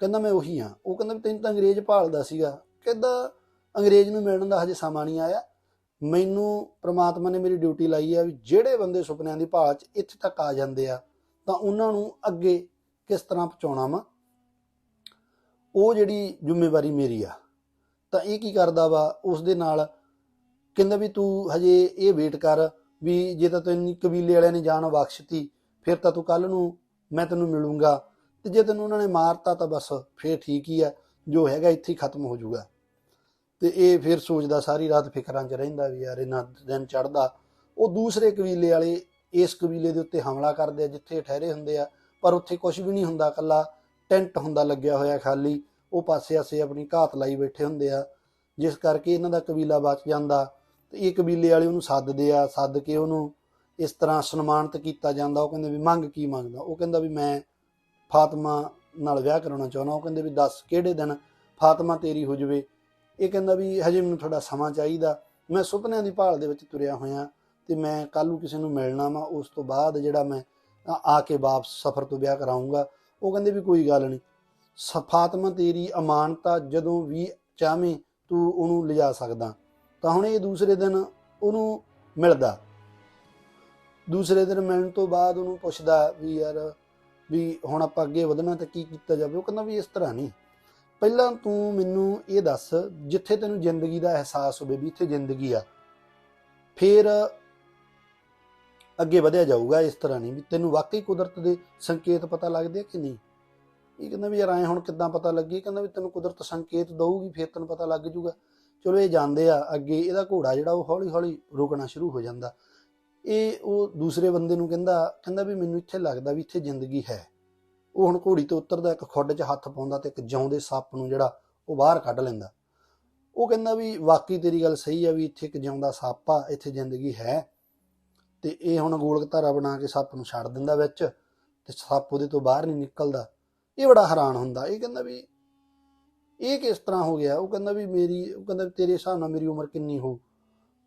ਕਹਿੰਦਾ ਮੈਂ ਉਹੀ ਹਾਂ। ਉਹ ਕਹਿੰਦਾ ਵੀ ਤੈਨੂੰ ਤਾਂ ਅੰਗਰੇਜ਼ ਭਾਲਦਾ ਸੀਗਾ। ਕਹਿੰਦਾ ਅੰਗਰੇਜ਼ ਨੂੰ ਮਿਲਣ ਦਾ ਹਜੇ ਸਮਾਂ ਨਹੀਂ ਆਇਆ। ਮੈਨੂੰ ਪ੍ਰਮਾਤਮਾ ਨੇ ਮੇਰੀ ਡਿਊਟੀ ਲਾਈ ਆ ਵੀ ਜਿਹੜੇ ਬੰਦੇ ਸੁਪਨਿਆਂ ਦੀ ਭਾਲ 'ਚ ਇੱਥੇ ਤੱਕ ਆ ਜਾਂਦੇ ਆ, ਤਾਂ ਉਹਨਾਂ ਨੂੰ ਅੱਗੇ ਕਿਸ ਤਰ੍ਹਾਂ ਪਹੁੰਚਾਉਣਾ ਵਾ? ਉਹ ਜਿਹੜੀ ਜ਼ਿੰਮੇਵਾਰੀ ਮੇਰੀ ਆ, ਤਾਂ ਇਹ ਕੀ ਕਰਦਾ ਵਾ? ਉਸ ਦੇ ਨਾਲ ਕਹਿੰਦਾ ਵੀ ਤੂੰ ਹਜੇ ਇਹ ਵੇਟ ਕਰ ਵੀ ਜੇ ਤਾਂ ਤੈਨੂੰ ਕਬੀਲੇ ਵਾਲਿਆਂ ਨੇ ਜਾਨ ਬਖਸ਼ਤੀ ਫਿਰ ਤਾਂ ਤੂੰ ਕੱਲ ਨੂੰ ਮੈਂ ਤੈਨੂੰ ਮਿਲੂੰਗਾ। ਤੇ ਜੇ ਤੈਨੂੰ ਉਹਨਾਂ ਨੇ ਮਾਰਤਾ ਤਾਂ ਬਸ ਫੇਰ ਠੀਕ ਹੀ ਆ, ਜੋ ਹੈਗਾ ਇੱਥੇ ਹੀ ਖਤਮ ਹੋ ਜਾਊਗਾ। ਤੇ ਇਹ ਫਿਰ ਸੋਚਦਾ ਸਾਰੀ ਰਾਤ ਫਿਕਰਾਂ 'ਚ ਰਹਿੰਦਾ ਵੀ ਯਾਰ ਇਹਨਾਂ ਦਿਨ ਚੜਦਾ ਉਹ ਦੂਸਰੇ ਕਬੀਲੇ ਵਾਲੇ ਇਸ ਕਬੀਲੇ ਦੇ ਉੱਤੇ ਹਮਲਾ ਕਰਦੇ ਆ, ਜਿੱਥੇ ਠਹਿਰੇ ਹੁੰਦੇ ਆ। ਪਰ ਉੱਥੇ ਕੁਝ ਵੀ ਨਹੀਂ ਹੁੰਦਾ ਕੱਲਾ ਟੈਂਟ ਹੁੰਦਾ ਲੱਗਿਆ ਹੋਇਆ ਖਾਲੀ। ਉਹ ਪਾਸੇ-ਆਸੇ ਆਪਣੀ ਘਾਤ ਲਾਈ ਬੈਠੇ ਹੁੰਦੇ ਆ। ਜਿਸ ਕਰਕੇ ਇਹਨਾਂ ਦਾ ਕਬੀਲਾ ਬਚ ਜਾਂਦਾ। ਤੇ ਇਹ ਕਬੀਲੇ ਵਾਲੇ ਉਹਨੂੰ ਸੱਦਦੇ ਆ, ਸੱਦ ਕੇ ਉਹਨੂੰ ਇਸ ਤਰ੍ਹਾਂ ਸਨਮਾਨਿਤ ਕੀਤਾ ਜਾਂਦਾ, ਉਹ ਕਹਿੰਦੇ ਵੀ ਮੰਗ ਕੀ ਮੰਗਦਾ? ਉਹ ਕਹਿੰਦਾ ਵੀ ਮੈਂ ਫਾਤਮਾ ਨਾਲ ਵਿਆਹ ਕਰਾਉਣਾ ਚਾਹੁੰਦਾ, ਉਹ ਕਹਿੰਦੇ ਵੀ ਦੱਸ ਕਿਹੜੇ ਦਿਨ ਫਾਤਮਾ ਤੇਰੀ ਹੋ ਜਵੇ? ਇਹ ਕਹਿੰਦਾ ਵੀ ਹਜੇ ਮੈਨੂੰ ਥੋੜਾ ਸਮਾਂ ਚਾਹੀਦਾ, ਮੈਂ ਸੁਪਨਿਆਂ ਦੀ ਭਾਲ ਦੇ ਵਿੱਚ ਤੁਰਿਆ ਹੋਇਆ ਤੇ ਮੈਂ ਕੱਲ ਨੂੰ ਕਿਸੇ ਨੂੰ ਮਿਲਣਾ ਵਾ, ਉਸ ਤੋਂ ਬਾਅਦ ਜਿਹੜਾ ਮੈਂ ਆ- ਕੇ ਵਾਪਸ ਸਫ਼ਰ ਤੋਂ ਵਿਆਹ ਕਰਾਉਂਗਾ ਉਹ ਕਹਿੰਦੇ ਵੀ ਕੋਈ ਗੱਲ ਨਹੀਂ। ਸ- ਫਾਤਮਾ ਤੇਰੀ ਅਮਾਨਤਾ ਜਦੋਂ ਵੀ ਚਾਹਵੇਂ ਤੂੰ ਉਹਨੂੰ ਲਿਜਾ ਸਕਦਾ, ਤਾਂ ਹੁਣ ਇਹ ਦੂਸਰੇ ਦਿਨ ਉਹਨੂੰ ਮਿਲਦਾ। ਦੂਸਰੇ ਦਿਨ ਮਿਲਣ ਤੋਂ ਬਾਅਦ ਉਹਨੂੰ ਪੁੱਛਦਾ ਵੀ ਯਾਰ ਵੀ ਹੁਣ ਆਪਾਂ ਅੱਗੇ ਵਧਣਾ ਤਾਂ ਕੀ ਕੀਤਾ ਜਾਵੇ? ਉਹ ਕਹਿੰਦਾ ਵੀ ਇਸ ਤਰ੍ਹਾਂ ਨਹੀਂ। ਪਹਿਲਾਂ ਤੂੰ ਮੈਨੂੰ ਇਹ ਦੱਸ, ਜਿੱਥੇ ਤੈਨੂੰ ਜ਼ਿੰਦਗੀ ਦਾ ਅਹਿਸਾਸ ਹੋਵੇ ਵੀ ਇੱਥੇ ਜ਼ਿੰਦਗੀ ਆ, ਫਿਰ ਅੱਗੇ ਵਧਿਆ ਜਾਊਗਾ ਇਸ ਤਰ੍ਹਾਂ ਨਹੀਂ। ਵੀ ਤੈਨੂੰ ਵਾਕਈ ਕੁਦਰਤ ਦੇ ਸੰਕੇਤ ਪਤਾ ਲੱਗਦੇ ਕਿ ਨਹੀਂ? ਇਹ ਕਹਿੰਦਾ ਵੀ ਯਾਰ ਐ ਹੁਣ ਕਿੱਦਾਂ ਪਤਾ ਲੱਗੀ? ਕਹਿੰਦਾ ਵੀ ਤੈਨੂੰ ਕੁਦਰਤ ਸੰਕੇਤ ਦਊਗੀ, ਫਿਰ ਤੈਨੂੰ ਪਤਾ ਲੱਗ ਜਾਊਗਾ। ਚਲੋ ਇਹ ਜਾਂਦੇ ਆ ਅੱਗੇ, ਇਹਦਾ ਘੋੜਾ ਜਿਹੜਾ ਉਹ ਹੌਲੀ ਹੌਲੀ ਰੁਕਣਾ ਸ਼ੁਰੂ ਹੋ ਜਾਂਦਾ। ਇਹ ਉਹ ਦੂਸਰੇ ਬੰਦੇ ਨੂੰ ਕਹਿੰਦਾ ਕਹਿੰਦਾ ਵੀ ਮੈਨੂੰ ਇੱਥੇ ਲੱਗਦਾ ਵੀ ਇੱਥੇ ਜ਼ਿੰਦਗੀ ਹੈ। ਉਹ ਹੁਣ ਘੋੜੀ ਤੋਂ ਉਤਰਦਾ, ਇੱਕ ਖੁੱਡ 'ਚ ਹੱਥ ਪਾਉਂਦਾ ਤੇ ਇੱਕ ਜਿਉਂਦੇ ਸੱਪ ਨੂੰ ਜਿਹੜਾ ਉਹ ਬਾਹਰ ਕੱਢ ਲੈਂਦਾ। ਉਹ ਕਹਿੰਦਾ ਵੀ ਵਾਕਈ ਤੇਰੀ ਗੱਲ ਸਹੀ ਆ ਵੀ ਇੱਥੇ ਇੱਕ ਜਿਉਂਦਾ ਸੱਪ ਆ, ਇੱਥੇ ਜ਼ਿੰਦਗੀ ਹੈ। ਤੇ ਇਹ ਹੁਣ ਗੋਲਕ ਧਾਰਾ ਬਣਾ ਕੇ ਸੱਪ ਨੂੰ ਛੱਡ ਦਿੰਦਾ ਵਿੱਚ ਤੇ ਸੱਪ ਉਹਦੇ ਤੋਂ ਬਾਹਰ ਨਹੀਂ ਨਿਕਲਦਾ। ਇਹ ਬੜਾ ਹੈਰਾਨ ਹੁੰਦਾ। ਇਹ ਕਹਿੰਦਾ ਵੀ ਇਹ ਕਿਸ ਤਰ੍ਹਾਂ ਹੋ ਗਿਆ? ਉਹ ਕਹਿੰਦਾ ਵੀ ਮੇਰੀ, ਉਹ ਕਹਿੰਦਾ ਵੀ ਤੇਰੇ ਹਿਸਾਬ ਨਾਲ ਮੇਰੀ ਉਮਰ ਕਿੰਨੀ ਹੋ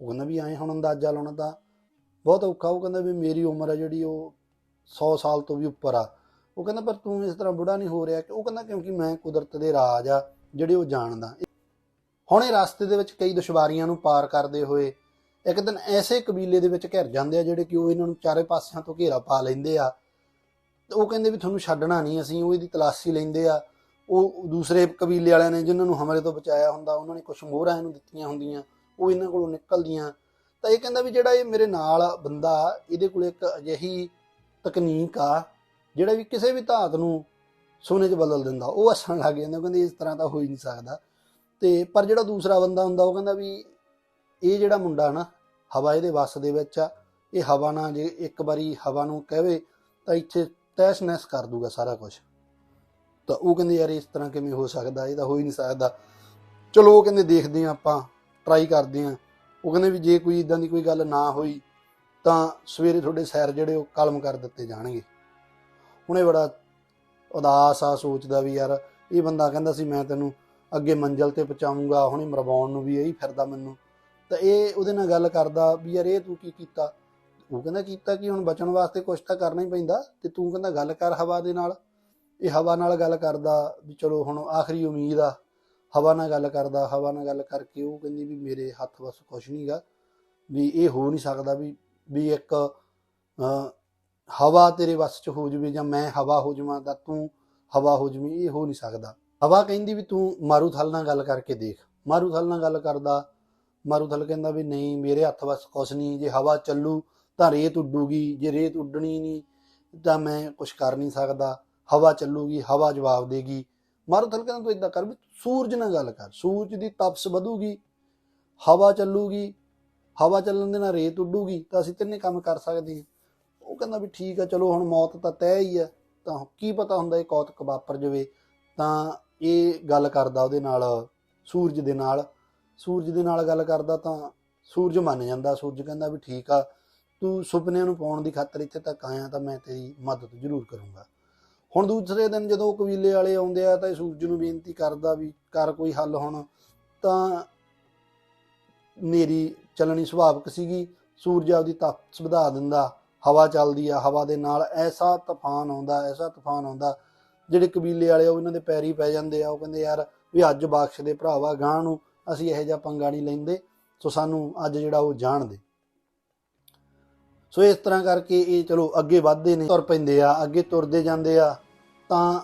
ਉਹ ਕਹਿੰਦਾ ਵੀ ਐਂ ਹੁਣ ਅੰਦਾਜ਼ਾ ਲਾਉਣਾ ਤਾਂ ਬਹੁਤ ਔਖਾ, ਉਹ ਕਹਿੰਦਾ ਵੀ ਮੇਰੀ ਉਮਰ ਆ ਜਿਹੜੀ ਉਹ 100 ਸਾਲ ਤੋਂ ਵੀ ਉੱਪਰ ਆ। ਉਹ ਕਹਿੰਦਾ, ਪਰ ਤੂੰ ਇਸ ਤਰ੍ਹਾਂ ਬੁੜਾ ਨਹੀਂ ਹੋ ਰਿਹਾ ਕਿ, ਉਹ ਕਹਿੰਦਾ ਕਿਉਂਕਿ ਮੈਂ ਕੁਦਰਤ ਦੇ ਰਾਜ ਆ, ਜਿਹੜੇ ਉਹ ਜਾਣਦਾ। ਹੁਣ ਇਹ ਰਸਤੇ ਦੇ ਵਿੱਚ ਕਈ ਦੁਸ਼ਵਾਰੀਆਂ ਨੂੰ ਪਾਰ ਕਰਦੇ ਹੋਏ ਇੱਕ ਦਿਨ ਐਸੇ ਕਬੀਲੇ ਦੇ ਵਿੱਚ ਘਿਰ ਜਾਂਦੇ ਆ, ਜਿਹੜੇ ਕਿ ਉਹ ਇਹਨਾਂ ਨੂੰ ਚਾਰੇ ਪਾਸਿਆਂ ਤੋਂ ਘੇਰਾ ਪਾ ਲੈਂਦੇ ਆ। ਤੇ ਉਹ ਕਹਿੰਦੇ ਵੀ ਤੁਹਾਨੂੰ ਛੱਡਣਾ ਨਹੀਂ, ਅਸੀਂ ਉਹ ਇਹਦੀ ਤਲਾਸ਼ੀ ਲੈਂਦੇ ਆ। ਉਹ ਦੂਸਰੇ ਕਬੀਲੇ ਵਾਲਿਆਂ ਨੇ ਜਿਨ੍ਹਾਂ ਨੂੰ ਹਮਲੇ ਤੋਂ ਬਚਾਇਆ ਹੁੰਦਾ, ਉਹਨਾਂ ਨੇ ਕੁਝ ਮੋਹਰਾਂ ਇਹਨੂੰ ਦਿੱਤੀਆਂ ਹੁੰਦੀਆਂ, ਉਹ ਇਹਨਾਂ ਕੋਲੋਂ ਨਿਕਲਦੀਆਂ। ਤਾਂ ਇਹ ਕਹਿੰਦਾ ਵੀ ਜਿਹੜਾ ਇਹ ਮੇਰੇ ਨਾਲ ਬੰਦਾ ਇਹਦੇ ਕੋਲ ਇੱਕ ਅਜਿਹੀ ਤਕਨੀਕ ਆ, ਜਿਹੜਾ ਵੀ ਕਿਸੇ ਵੀ ਧਾਤ ਨੂੰ ਸੋਨੇ 'ਚ ਬਦਲ ਦਿੰਦਾ, ਉਹ ਹੱਸਣ ਲੱਗ ਜਾਂਦਾ, ਉਹ ਕਹਿੰਦੇ ਇਸ ਤਰ੍ਹਾਂ ਤਾਂ ਹੋ ਹੀ ਨਹੀਂ ਸਕਦਾ। ਤੇ ਪਰ ਜਿਹੜਾ ਦੂਸਰਾ ਬੰਦਾ ਹੁੰਦਾ, ਉਹ ਕਹਿੰਦਾ ਵੀ ਇਹ ਜਿਹੜਾ ਮੁੰਡਾ ਨਾ, ਹਵਾ ਇਹਦੇ ਵੱਸ ਦੇ ਵਿੱਚ ਆ, ਇਹ ਹਵਾ ਨਾਲ ਜੇ ਇੱਕ ਵਾਰੀ ਹਵਾ ਨੂੰ ਕਹਵੇ, ਤਾਂ ਇੱਥੇ ਤੈਸ਼ ਨੈਸ ਕਰ ਦੂਗਾ ਸਾਰਾ ਕੁਝ ਤਾਂ ਉਹ ਕਹਿੰਦੇ ਯਾਰ ਇਸ ਤਰ੍ਹਾਂ ਕਿਵੇਂ ਹੋ ਸਕਦਾ, ਇਹ ਤਾਂ ਹੋ ਹੀ ਨਹੀਂ ਸਕਦਾ। ਚਲੋ ਉਹ ਕਹਿੰਦੇ ਦੇਖਦੇ ਆ ਆਪਾਂ ਟਰਾਈ ਕਰਦੇ ਆ ਉਹ ਕਹਿੰਦੇ ਵੀ ਜੇ ਕੋਈ ਇਦਾਂ ਦੀ ਕੋਈ ਗੱਲ ਨਾ ਹੋਈ, ਤਾਂ ਸਵੇਰੇ ਤੁਹਾਡੇ ਸੈਰ ਜਿਹੜੇ ਉਹ ਕਲਮ ਕਰ ਦਿੱਤੇ ਜਾਣਗੇ। ਹੁਣ ਬੜਾ ਉਦਾਸ ਆ ਸੋਚਦਾ ਵੀ ਯਾਰ, ਇਹ ਬੰਦਾ ਕਹਿੰਦਾ ਸੀ ਮੈਂ ਤੈਨੂੰ ਅੱਗੇ ਮੰਜ਼ਲ ਤੇ ਪਹੁੰਚਾਉਂਗਾ ਹੁਣੇ ਮਰਵਾਉਣ ਨੂੰ ਵੀ ਇਹੀ ਫਿਰਦਾ ਮੈਨੂੰ। ਤਾਂ ਇਹ ਉਹਦੇ ਨਾਲ ਗੱਲ ਕਰਦਾ ਵੀ ਯਾਰ ਇਹ ਤੂੰ ਕੀ ਕੀਤਾ? ਉਹ ਕਹਿੰਦਾ ਕੀਤਾ ਕਿ, ਹੁਣ ਬਚਣ ਵਾਸਤੇ ਕੁਝ ਤਾਂ ਕਰਨਾ ਹੀ ਪੈਂਦਾ, ਤੇ ਤੂੰ ਕਹਿੰਦਾ ਗੱਲ ਕਰ ਹਵਾ ਦੇ ਨਾਲ। ਇਹ ਹਵਾ ਨਾਲ ਗੱਲ ਕਰਦਾ ਵੀ ਚਲੋ ਹੁਣ ਆਖਰੀ ਉਮੀਦ ਆ ਹਵਾ ਨਾਲ ਗੱਲ ਕਰਦਾ, ਹਵਾ ਨਾਲ ਗੱਲ ਕਰਕੇ ਉਹ ਕਹਿੰਦੀ ਵੀ ਮੇਰੇ ਹੱਥ ਵਸ ਕੁਝ ਨਹੀਂਗਾ ਵੀ ਇਹ ਹੋ ਨਹੀਂ ਸਕਦਾ ਵੀ ਵੀ ਇੱਕ ਹਵਾ ਤੇਰੇ ਵੱਸ 'ਚ ਹੋ ਜਵੇ ਜਾਂ ਮੈਂ ਹਵਾ ਹੋ ਜਾਵਾਂ ਤਾਂ ਤੂੰ ਹਵਾ ਹੋ ਜਵੇਂ, ਇਹ ਹੋ ਨਹੀਂ ਸਕਦਾ। ਹਵਾ ਕਹਿੰਦੀ ਵੀ ਤੂੰ ਮਾਰੂਥਲ ਨਾਲ ਗੱਲ ਕਰਕੇ ਦੇਖ। ਮਾਰੂਥਲ ਨਾਲ ਗੱਲ ਕਰਦਾ, ਮਾਰੂਥਲ ਕਹਿੰਦਾ ਵੀ ਨਹੀਂ, ਮੇਰੇ ਹੱਥ ਵਸ ਕੁਛ ਨਹੀਂ ਜੇ ਹਵਾ ਚੱਲੂ ਤਾਂ ਰੇਤ ਉੱਡੂਗੀ, ਜੇ ਰੇਤ ਉੱਡਣੀ ਨਹੀਂ ਤਾਂ ਮੈਂ ਕੁਝ ਕਰ ਨਹੀਂ ਸਕਦਾ। ਹਵਾ ਚੱਲੂਗੀ, ਹਵਾ ਜਵਾਬ ਦੇਗੀ। ਮਾਰੂਥਲ ਕਹਿੰਦਾ ਤੂੰ ਇਦਾਂ ਕਰ ਵੀ ਸੂਰਜ ਨਾਲ ਗੱਲ ਕਰ, ਸੂਰਜ ਦੀ ਤਪਸ ਵਧੂਗੀ, ਹਵਾ ਚੱਲੂਗੀ, ਹਵਾ ਚੱਲਣ ਦੇ ਨਾਲ ਰੇਤ ਉੱਡੂਗੀ, ਤਾਂ ਅਸੀਂ ਤਿੰਨੇ ਕੰਮ ਕਰ ਸਕਦੇ ਹਾਂ। ਉਹ ਕਹਿੰਦਾ ਵੀ ਠੀਕ ਆ, ਚਲੋ ਹੁਣ ਮੌਤ ਤਾਂ ਤੈਅ ਹੀ ਆ, ਤਾਂ ਕੀ ਪਤਾ ਹੁੰਦਾ ਇਹ ਕੌਤਕ ਵਾਪਰ ਜਾਵੇ, ਤਾਂ ਇਹ ਗੱਲ ਕਰਦਾ ਉਹਦੇ ਨਾਲ, ਸੂਰਜ ਦੇ ਨਾਲ, ਸੂਰਜ ਦੇ ਨਾਲ ਗੱਲ ਕਰਦਾ ਤਾਂ ਸੂਰਜ ਮੰਨ ਜਾਂਦਾ, ਸੂਰਜ ਕਹਿੰਦਾ ਵੀ ਠੀਕ ਆ, ਤੂੰ ਸੁਪਨਿਆਂ ਨੂੰ ਪਾਉਣ ਦੀ ਖਾਤਰ ਇੱਥੇ ਤੱਕ ਆਇਆ ਤਾਂ ਮੈਂ ਤੇਰੀ ਮਦਦ ਜ਼ਰੂਰ ਕਰੂੰਗਾ। ਹੁਣ ਦੂਸਰੇ ਦਿਨ ਜਦੋਂ ਉਹ ਕਬੀਲੇ ਵਾਲੇ ਆਉਂਦੇ ਆ ਤਾਂ ਇਹ ਸੂਰਜ ਨੂੰ ਬੇਨਤੀ ਕਰਦਾ ਵੀ ਕਰ ਕੋਈ ਹੱਲ ਹੁਣ ਤਾਂ ਮੇਰੀ ਚੱਲਣੀ ਸੁਭਾਵਿਕ ਸੀਗੀ। ਸੂਰਜ ਆਪਦੀ ਤਾਕਤ ਵਧਾ ਦਿੰਦਾ। ਹਵਾ ਚੱਲਦੀ ਆ ਹਵਾ ਦੇ ਨਾਲ ਐਸਾ ਤੂਫਾਨ ਆਉਂਦਾ ਐਸਾ ਤੂਫਾਨ ਆਉਂਦਾ ਜਿਹੜੇ ਕਬੀਲੇ ਵਾਲੇ ਆ, ਉਹ ਇਹਨਾਂ ਦੇ ਪੈਰੀ ਪੈ ਜਾਂਦੇ ਆ। ਉਹ ਕਹਿੰਦੇ ਯਾਰ ਵੀ ਅੱਜ ਬਖਸ਼ ਦੇ ਭਰਾਵਾ ਗਾਂ ਨੂੰ ਅਸੀਂ ਇਹੋ ਜਿਹਾ ਪੰਗਾ ਨਹੀਂ ਲੈਂਦੇ। ਸੋ ਸਾਨੂੰ ਅੱਜ ਜਿਹੜਾ ਉਹ ਜਾਣ ਦੇ। ਸੋ ਇਸ ਤਰ੍ਹਾਂ ਕਰਕੇ ਇਹ ਚਲੋ ਅੱਗੇ ਵਧਦੇ ਨੇ, ਤੁਰ ਪੈਂਦੇ ਆ, ਅੱਗੇ ਤੁਰਦੇ ਜਾਂਦੇ ਆ, ਤਾਂ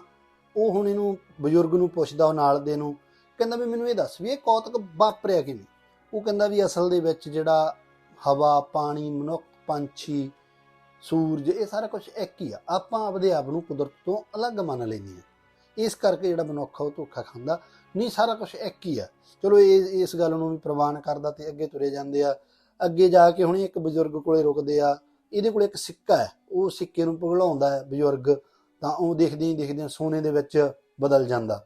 ਉਹ ਹੁਣ ਇਹਨੂੰ ਬਜ਼ੁਰਗ ਨੂੰ ਪੁੱਛਦਾ ਉਹ ਨਾਲ ਦੇ ਨੂੰ, ਕਹਿੰਦਾ ਵੀ ਮੈਨੂੰ ਇਹ ਦੱਸ ਵੀ ਇਹ ਕੌਤਕ ਵਾਪਰਿਆ ਕਿਵੇਂ? ਉਹ ਕਹਿੰਦਾ ਵੀ ਅਸਲ ਦੇ ਵਿੱਚ ਜਿਹੜਾ ਹਵਾ, ਪਾਣੀ, ਮਨੁੱਖ, ਪੰਛੀ, ਸੂਰਜ, ਇਹ ਸਾਰਾ ਕੁਝ ਇੱਕ ਹੀ ਆ। ਆਪਾਂ ਆਪਦੇ ਆਪ ਨੂੰ ਕੁਦਰਤ ਤੋਂ ਅਲੱਗ ਮੰਨ ਲੈਂਦੇ ਆ। ਇਸ ਕਰਕੇ ਜਿਹੜਾ ਮਨੁੱਖ ਆ ਉਹ ਧੋਖਾ ਖਾਂਦਾ। ਨਹੀਂ, ਸਾਰਾ ਕੁਝ ਇੱਕ ਹੀ ਆ। ਚਲੋ ਇਹ, ਇਸ ਗੱਲ ਨੂੰ ਵੀ ਪ੍ਰਵਾਨ ਕਰਦਾ ਤੇ ਅੱਗੇ ਤੁਰੇ ਜਾਂਦੇ ਆ। ਅੱਗੇ ਜਾ ਕੇ ਹੁਣੇ ਇੱਕ ਬਜ਼ੁਰਗ ਕੋਲੇ ਰੁਕਦੇ ਆ, ਇਹਦੇ ਕੋਲ ਇੱਕ ਸਿੱਕਾ ਹੈ, ਉਹ ਸਿੱਕੇ ਨੂੰ ਪਿਘਲਾਉਂਦਾ ਹੈ ਬਜ਼ੁਰਗ, ਤਾਂ ਉਹ ਦੇਖਦੇ ਹੀ ਦੇਖਦੇ ਸੋਨੇ ਦੇ ਵਿੱਚ ਬਦਲ ਜਾਂਦਾ।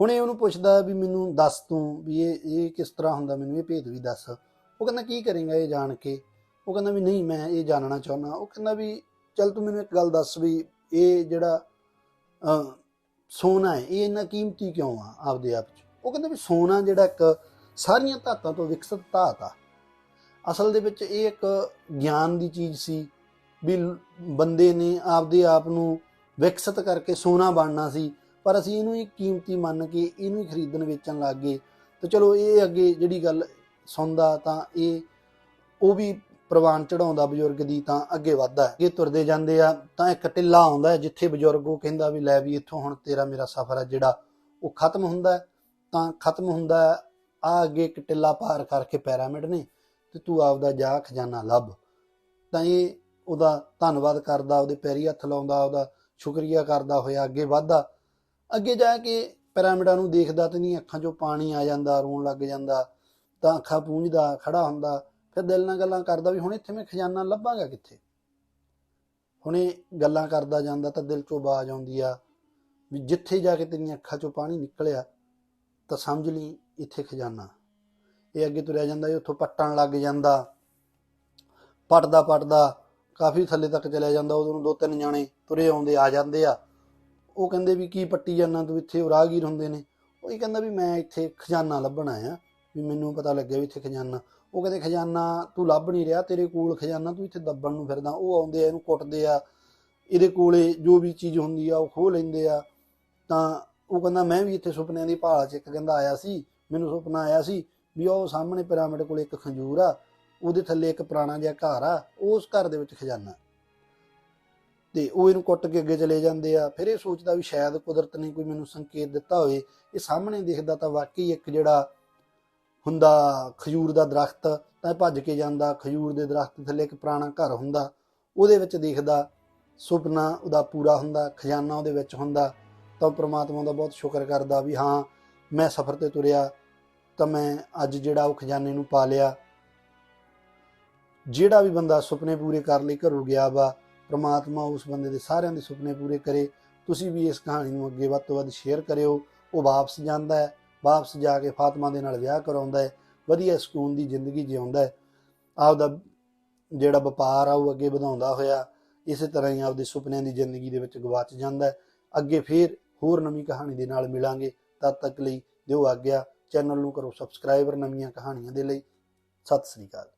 ਹੁਣੇ ਉਹਨੂੰ ਪੁੱਛਦਾ ਵੀ ਮੈਨੂੰ ਦੱਸ ਤੂੰ ਵੀ ਇਹ ਇਹ ਕਿਸ ਤਰ੍ਹਾਂ ਹੁੰਦਾ ਮੈਨੂੰ ਇਹ ਭੇਦ ਵੀ ਦੱਸ। ਉਹ ਕਹਿੰਦਾ, ਕੀ ਕਰੇਗਾ ਇਹ ਜਾਣ ਕੇ? ਉਹ ਕਹਿੰਦਾ ਵੀ ਨਹੀਂ, ਮੈਂ ਇਹ ਜਾਣਨਾ ਚਾਹੁੰਦਾ। ਉਹ ਕਹਿੰਦਾ ਵੀ ਚੱਲ ਤੂੰ ਮੈਨੂੰ ਇੱਕ ਗੱਲ ਦੱਸ ਵੀ ਇਹ ਜਿਹੜਾ ਸੋਨਾ ਹੈ, ਇਹ ਇੰਨਾ ਕੀਮਤੀ ਕਿਉਂ ਆ ਆਪਦੇ ਆਪ 'ਚ? ਉਹ ਕਹਿੰਦਾ ਵੀ ਸੋਨਾ ਜਿਹੜਾ ਇੱਕ ਸਾਰੀਆਂ ਧਾਤਾਂ ਤੋਂ ਵਿਕਸਿਤ ਧਾਤ ਆ। ਅਸਲ ਦੇ ਵਿੱਚ ਇਹ ਇੱਕ ਗਿਆਨ ਦੀ ਚੀਜ਼ ਸੀ ਵੀ ਬੰਦੇ ਨੇ ਆਪਦੇ ਆਪ ਨੂੰ ਵਿਕਸਿਤ ਕਰਕੇ ਸੋਨਾ ਬਣਨਾ ਸੀ, ਪਰ ਅਸੀਂ ਇਹਨੂੰ ਹੀ ਕੀਮਤੀ ਮੰਨ ਕੇ ਇਹਨੂੰ ਹੀ ਖਰੀਦਣ ਵੇਚਣ ਲੱਗ ਗਏ। ਤੇ ਚਲੋ ਇਹ ਅੱਗੇ ਜਿਹੜੀ ਗੱਲ ਸੁਣਦਾ ਤਾਂ ਇਹ, ਉਹ ਵੀ ਪ੍ਰਵਾਨ ਚੜਾਉਂਦਾ ਬਜ਼ੁਰਗ ਦੀ ਤਾਂ ਅੱਗੇ ਵੱਧਦਾ ਹੈ। ਅੱਗੇ ਤੁਰਦੇ ਜਾਂਦੇ ਆ ਤਾਂ ਇੱਕ ਟਿੱਲਾ ਆਉਂਦਾ ਜਿੱਥੇ ਬਜ਼ੁਰਗ ਉਹ ਕਹਿੰਦਾ ਵੀ ਲੈ ਵੀ ਇੱਥੋਂ ਹੁਣ ਤੇਰਾ ਮੇਰਾ ਸਫ਼ਰ ਹੈ ਜਿਹੜਾ ਉਹ ਖਤਮ ਹੁੰਦਾ ਤਾਂ ਖਤਮ ਹੁੰਦਾ ਆ ਅੱਗੇ ਇੱਕ ਟਿੱਲਾ ਪਾਰ ਕਰਕੇ ਪੈਰਾਮਿਡ ਨੇ ਤੇ ਤੂੰ ਆਪਦਾ ਜਾ ਖਜ਼ਾਨਾ ਲੱਭ। ਤਾਂ ਇਹ ਉਹਦਾ ਧੰਨਵਾਦ ਕਰਦਾ, ਉਹਦੇ ਪੈਰੀ ਹੱਥ ਲਾਉਂਦਾ, ਉਹਦਾ ਸ਼ੁਕਰੀਆ ਕਰਦਾ, ਹੋਇਆ ਅੱਗੇ ਵੱਧਦਾ। ਅੱਗੇ ਜਾ ਕੇ ਪਿਰਾਮਿਡਾਂ ਨੂੰ ਦੇਖਦਾ ਤੇ ਨਹੀਂ, ਅੱਖਾਂ 'ਚੋਂ ਪਾਣੀ ਆ ਜਾਂਦਾ, ਰੋਣ ਲੱਗ ਜਾਂਦਾ, ਤਾਂ ਅੱਖਾਂ ਪੂੰਝਦਾ ਖੜਾ ਹੁੰਦਾ, ਫਿਰ ਦਿਲ ਨਾਲ ਗੱਲਾਂ ਕਰਦਾ ਵੀ ਹੁਣ ਇੱਥੇ ਮੈਂ ਖਜ਼ਾਨਾ ਲੱਭਾਂਗਾ ਕਿੱਥੇ? ਹੁਣੇ ਗੱਲਾਂ ਕਰਦਾ ਜਾਂਦਾ ਤਾਂ ਦਿਲ 'ਚੋਂ ਆਵਾਜ਼ ਆਉਂਦੀ ਆ ਵੀ ਜਿੱਥੇ ਜਾ ਕੇ ਤੇਰੀਆਂ ਅੱਖਾਂ 'ਚੋਂ ਪਾਣੀ ਨਿਕਲਿਆ, ਤਾਂ ਸਮਝ ਲਈ ਇੱਥੇ ਖਜ਼ਾਨਾ। ਇਹ ਅੱਗੇ ਤੁਰਿਆ ਜਾਂਦਾ ਇਹ ਉੱਥੋਂ ਪੱਟਣ ਲੱਗ ਜਾਂਦਾ। ਪੱਟਦਾ ਪੱਟਦਾ ਕਾਫੀ ਥੱਲੇ ਤੱਕ ਚਲਿਆ ਜਾਂਦਾ, ਉਦੋਂ ਨੂੰ ਦੋ ਤਿੰਨ ਜਾਣੇ ਤੁਰੇ ਆਉਂਦੇ, ਆ ਜਾਂਦੇ ਆ। ਉਹ ਕਹਿੰਦੇ ਵੀ ਕੀ ਪੱਟੀ ਜਾਂਦਾ, ਤੂੰ ਇੱਥੇ ਉਹ ਰਾਹਗੀਰ ਹੁੰਦੇ ਨੇ। ਉਹ ਹੀ ਕਹਿੰਦਾ ਵੀ ਮੈਂ ਇੱਥੇ ਖਜ਼ਾਨਾ ਲੱਭਣ ਆਇਆ, ਵੀ ਮੈਨੂੰ ਪਤਾ ਲੱਗਿਆ ਵੀ ਇੱਥੇ ਖਜ਼ਾਨਾ। ਉਹ ਕਹਿੰਦੇ, ਖਜ਼ਾਨਾ ਤੂੰ ਲੱਭ ਨਹੀਂ ਰਿਹਾ, ਤੇਰੇ ਕੋਲ ਖਜ਼ਾਨਾ, ਤੂੰ ਇੱਥੇ ਦੱਬਣ ਨੂੰ ਫਿਰਦਾ। ਉਹ ਆਉਂਦੇ ਆ, ਇਹਨੂੰ ਕੁੱਟਦੇ ਆ। ਇਹਦੇ ਕੋਲੇ ਜੋ ਵੀ ਚੀਜ਼ ਹੁੰਦੀ ਆ, ਉਹ ਖੋਹ ਲੈਂਦੇ ਆ। ਤਾਂ ਉਹ ਕਹਿੰਦਾ, ਮੈਂ ਵੀ ਇੱਥੇ ਸੁਪਨਿਆਂ ਦੀ ਭਾਲ 'ਚ ਇੱਕ ਕਹਿੰਦਾ ਆਇਆ ਸੀ ਮੈਨੂੰ ਸੁਪਨਾ ਆਇਆ ਸੀ ਵੀ ਉਹ ਸਾਹਮਣੇ ਪਿਰਾਮਿਡ ਕੋਲ ਇੱਕ ਖੰਜੂਰ ਆ, ਉਹਦੇ ਥੱਲੇ ਇੱਕ ਪੁਰਾਣਾ ਜਿਹਾ ਘਰ ਆ, ਉਸ ਘਰ ਦੇ ਵਿੱਚ ਖਜ਼ਾਨਾ। ਤੇ ਉਹ ਇਹਨੂੰ ਕੁੱਟ ਕੇ ਅੱਗੇ ਚਲੇ ਜਾਂਦੇ ਆ। ਫਿਰ ਇਹ ਸੋਚਦਾ ਵੀ ਸ਼ਾਇਦ ਕੁਦਰਤ ਨੇ ਕੋਈ ਮੈਨੂੰ ਸੰਕੇਤ ਦਿੱਤਾ ਹੋਵੇ। ਇਹ ਸਾਹਮਣੇ ਦਿਖਦਾ ਤਾਂ ਵਾਕਈ ਇੱਕ ਜਿਹੜਾ ਹੁੰਦਾ ਖਜੂਰ ਦਾ ਦਰਖਤ, ਤਾਂ ਇਹ ਭੱਜ ਕੇ ਜਾਂਦਾ। ਖਜੂਰ ਦੇ ਦਰਖਤ ਥੱਲੇ ਇੱਕ ਪੁਰਾਣਾ ਘਰ ਹੁੰਦਾ। ਉਹਦੇ ਵਿੱਚ ਦੇਖਦਾ ਸੁਪਨਾ ਉਹਦਾ ਪੂਰਾ ਹੁੰਦਾ, ਖਜ਼ਾਨਾ ਉਹਦੇ ਵਿੱਚ ਹੁੰਦਾ। ਤਾਂ ਪ੍ਰਮਾਤਮਾ ਦਾ ਬਹੁਤ ਸ਼ੁਕਰ ਕਰਦਾ ਵੀ ਹਾਂ ਮੈਂ ਸਫ਼ਰ ਤੇ ਤੁਰਿਆ ਤਾਂ ਮੈਂ ਅੱਜ ਜਿਹੜਾ ਉਹ ਖਜ਼ਾਨੇ ਨੂੰ ਪਾ ਲਿਆ। ਜਿਹੜਾ ਵੀ ਬੰਦਾ ਸੁਪਨੇ ਪੂਰੇ ਕਰ ਲਈ, ਘਰੋਂ ਗਿਆ ਵਾ, ਪ੍ਰਮਾਤਮਾ ਉਸ ਬੰਦੇ ਦੇ ਸਾਰਿਆਂ ਦੇ ਸੁਪਨੇ ਪੂਰੇ ਕਰੇ, ਤੁਸੀਂ ਵੀ ਇਸ ਕਹਾਣੀ ਨੂੰ ਅੱਗੇ ਵੱਧ ਤੋਂ ਵੱਧ ਸ਼ੇਅਰ ਕਰਿਓ। ਉਹ ਵਾਪਸ ਜਾਂਦਾ ਹੈ, ਵਾਪਸ ਜਾ ਕੇ ਫਾਤਮਾ ਦੇ ਨਾਲ ਵਿਆਹ ਕਰਾਉਂਦਾ ਹੈ, ਵਧੀਆ ਸਕੂਨ ਦੀ ਜ਼ਿੰਦਗੀ ਜਿਉਂਦਾ ਹੈ। ਆਪਦਾ ਜਿਹੜਾ ਵਪਾਰ ਆ, ਉਹ ਅੱਗੇ ਵਧਾਉਂਦਾ ਹੋਇਆ, ਇਸੇ ਤਰ੍ਹਾਂ ਹੀ ਆਪਦੇ ਸੁਪਨਿਆਂ ਦੀ ਜ਼ਿੰਦਗੀ ਦੇ ਵਿੱਚ ਗਵਾਚ ਜਾਂਦਾ ਹੈ। ਅੱਗੇ ਫੇਰ ਹੋਰ ਨਵੀਂ ਕਹਾਣੀ ਦੇ ਨਾਲ ਮਿਲਾਂਗੇ। ਤਦ ਤੱਕ ਲਈ ਦਿਓ ਆਗਿਆ। ਚੈਨਲ ਨੂੰ ਕਰੋ ਸਬਸਕ੍ਰਾਈਬਰ ਨਵੀਆਂ ਕਹਾਣੀਆਂ ਦੇ ਲਈ। ਸਤਿ ਸ੍ਰੀ ਅਕਾਲ।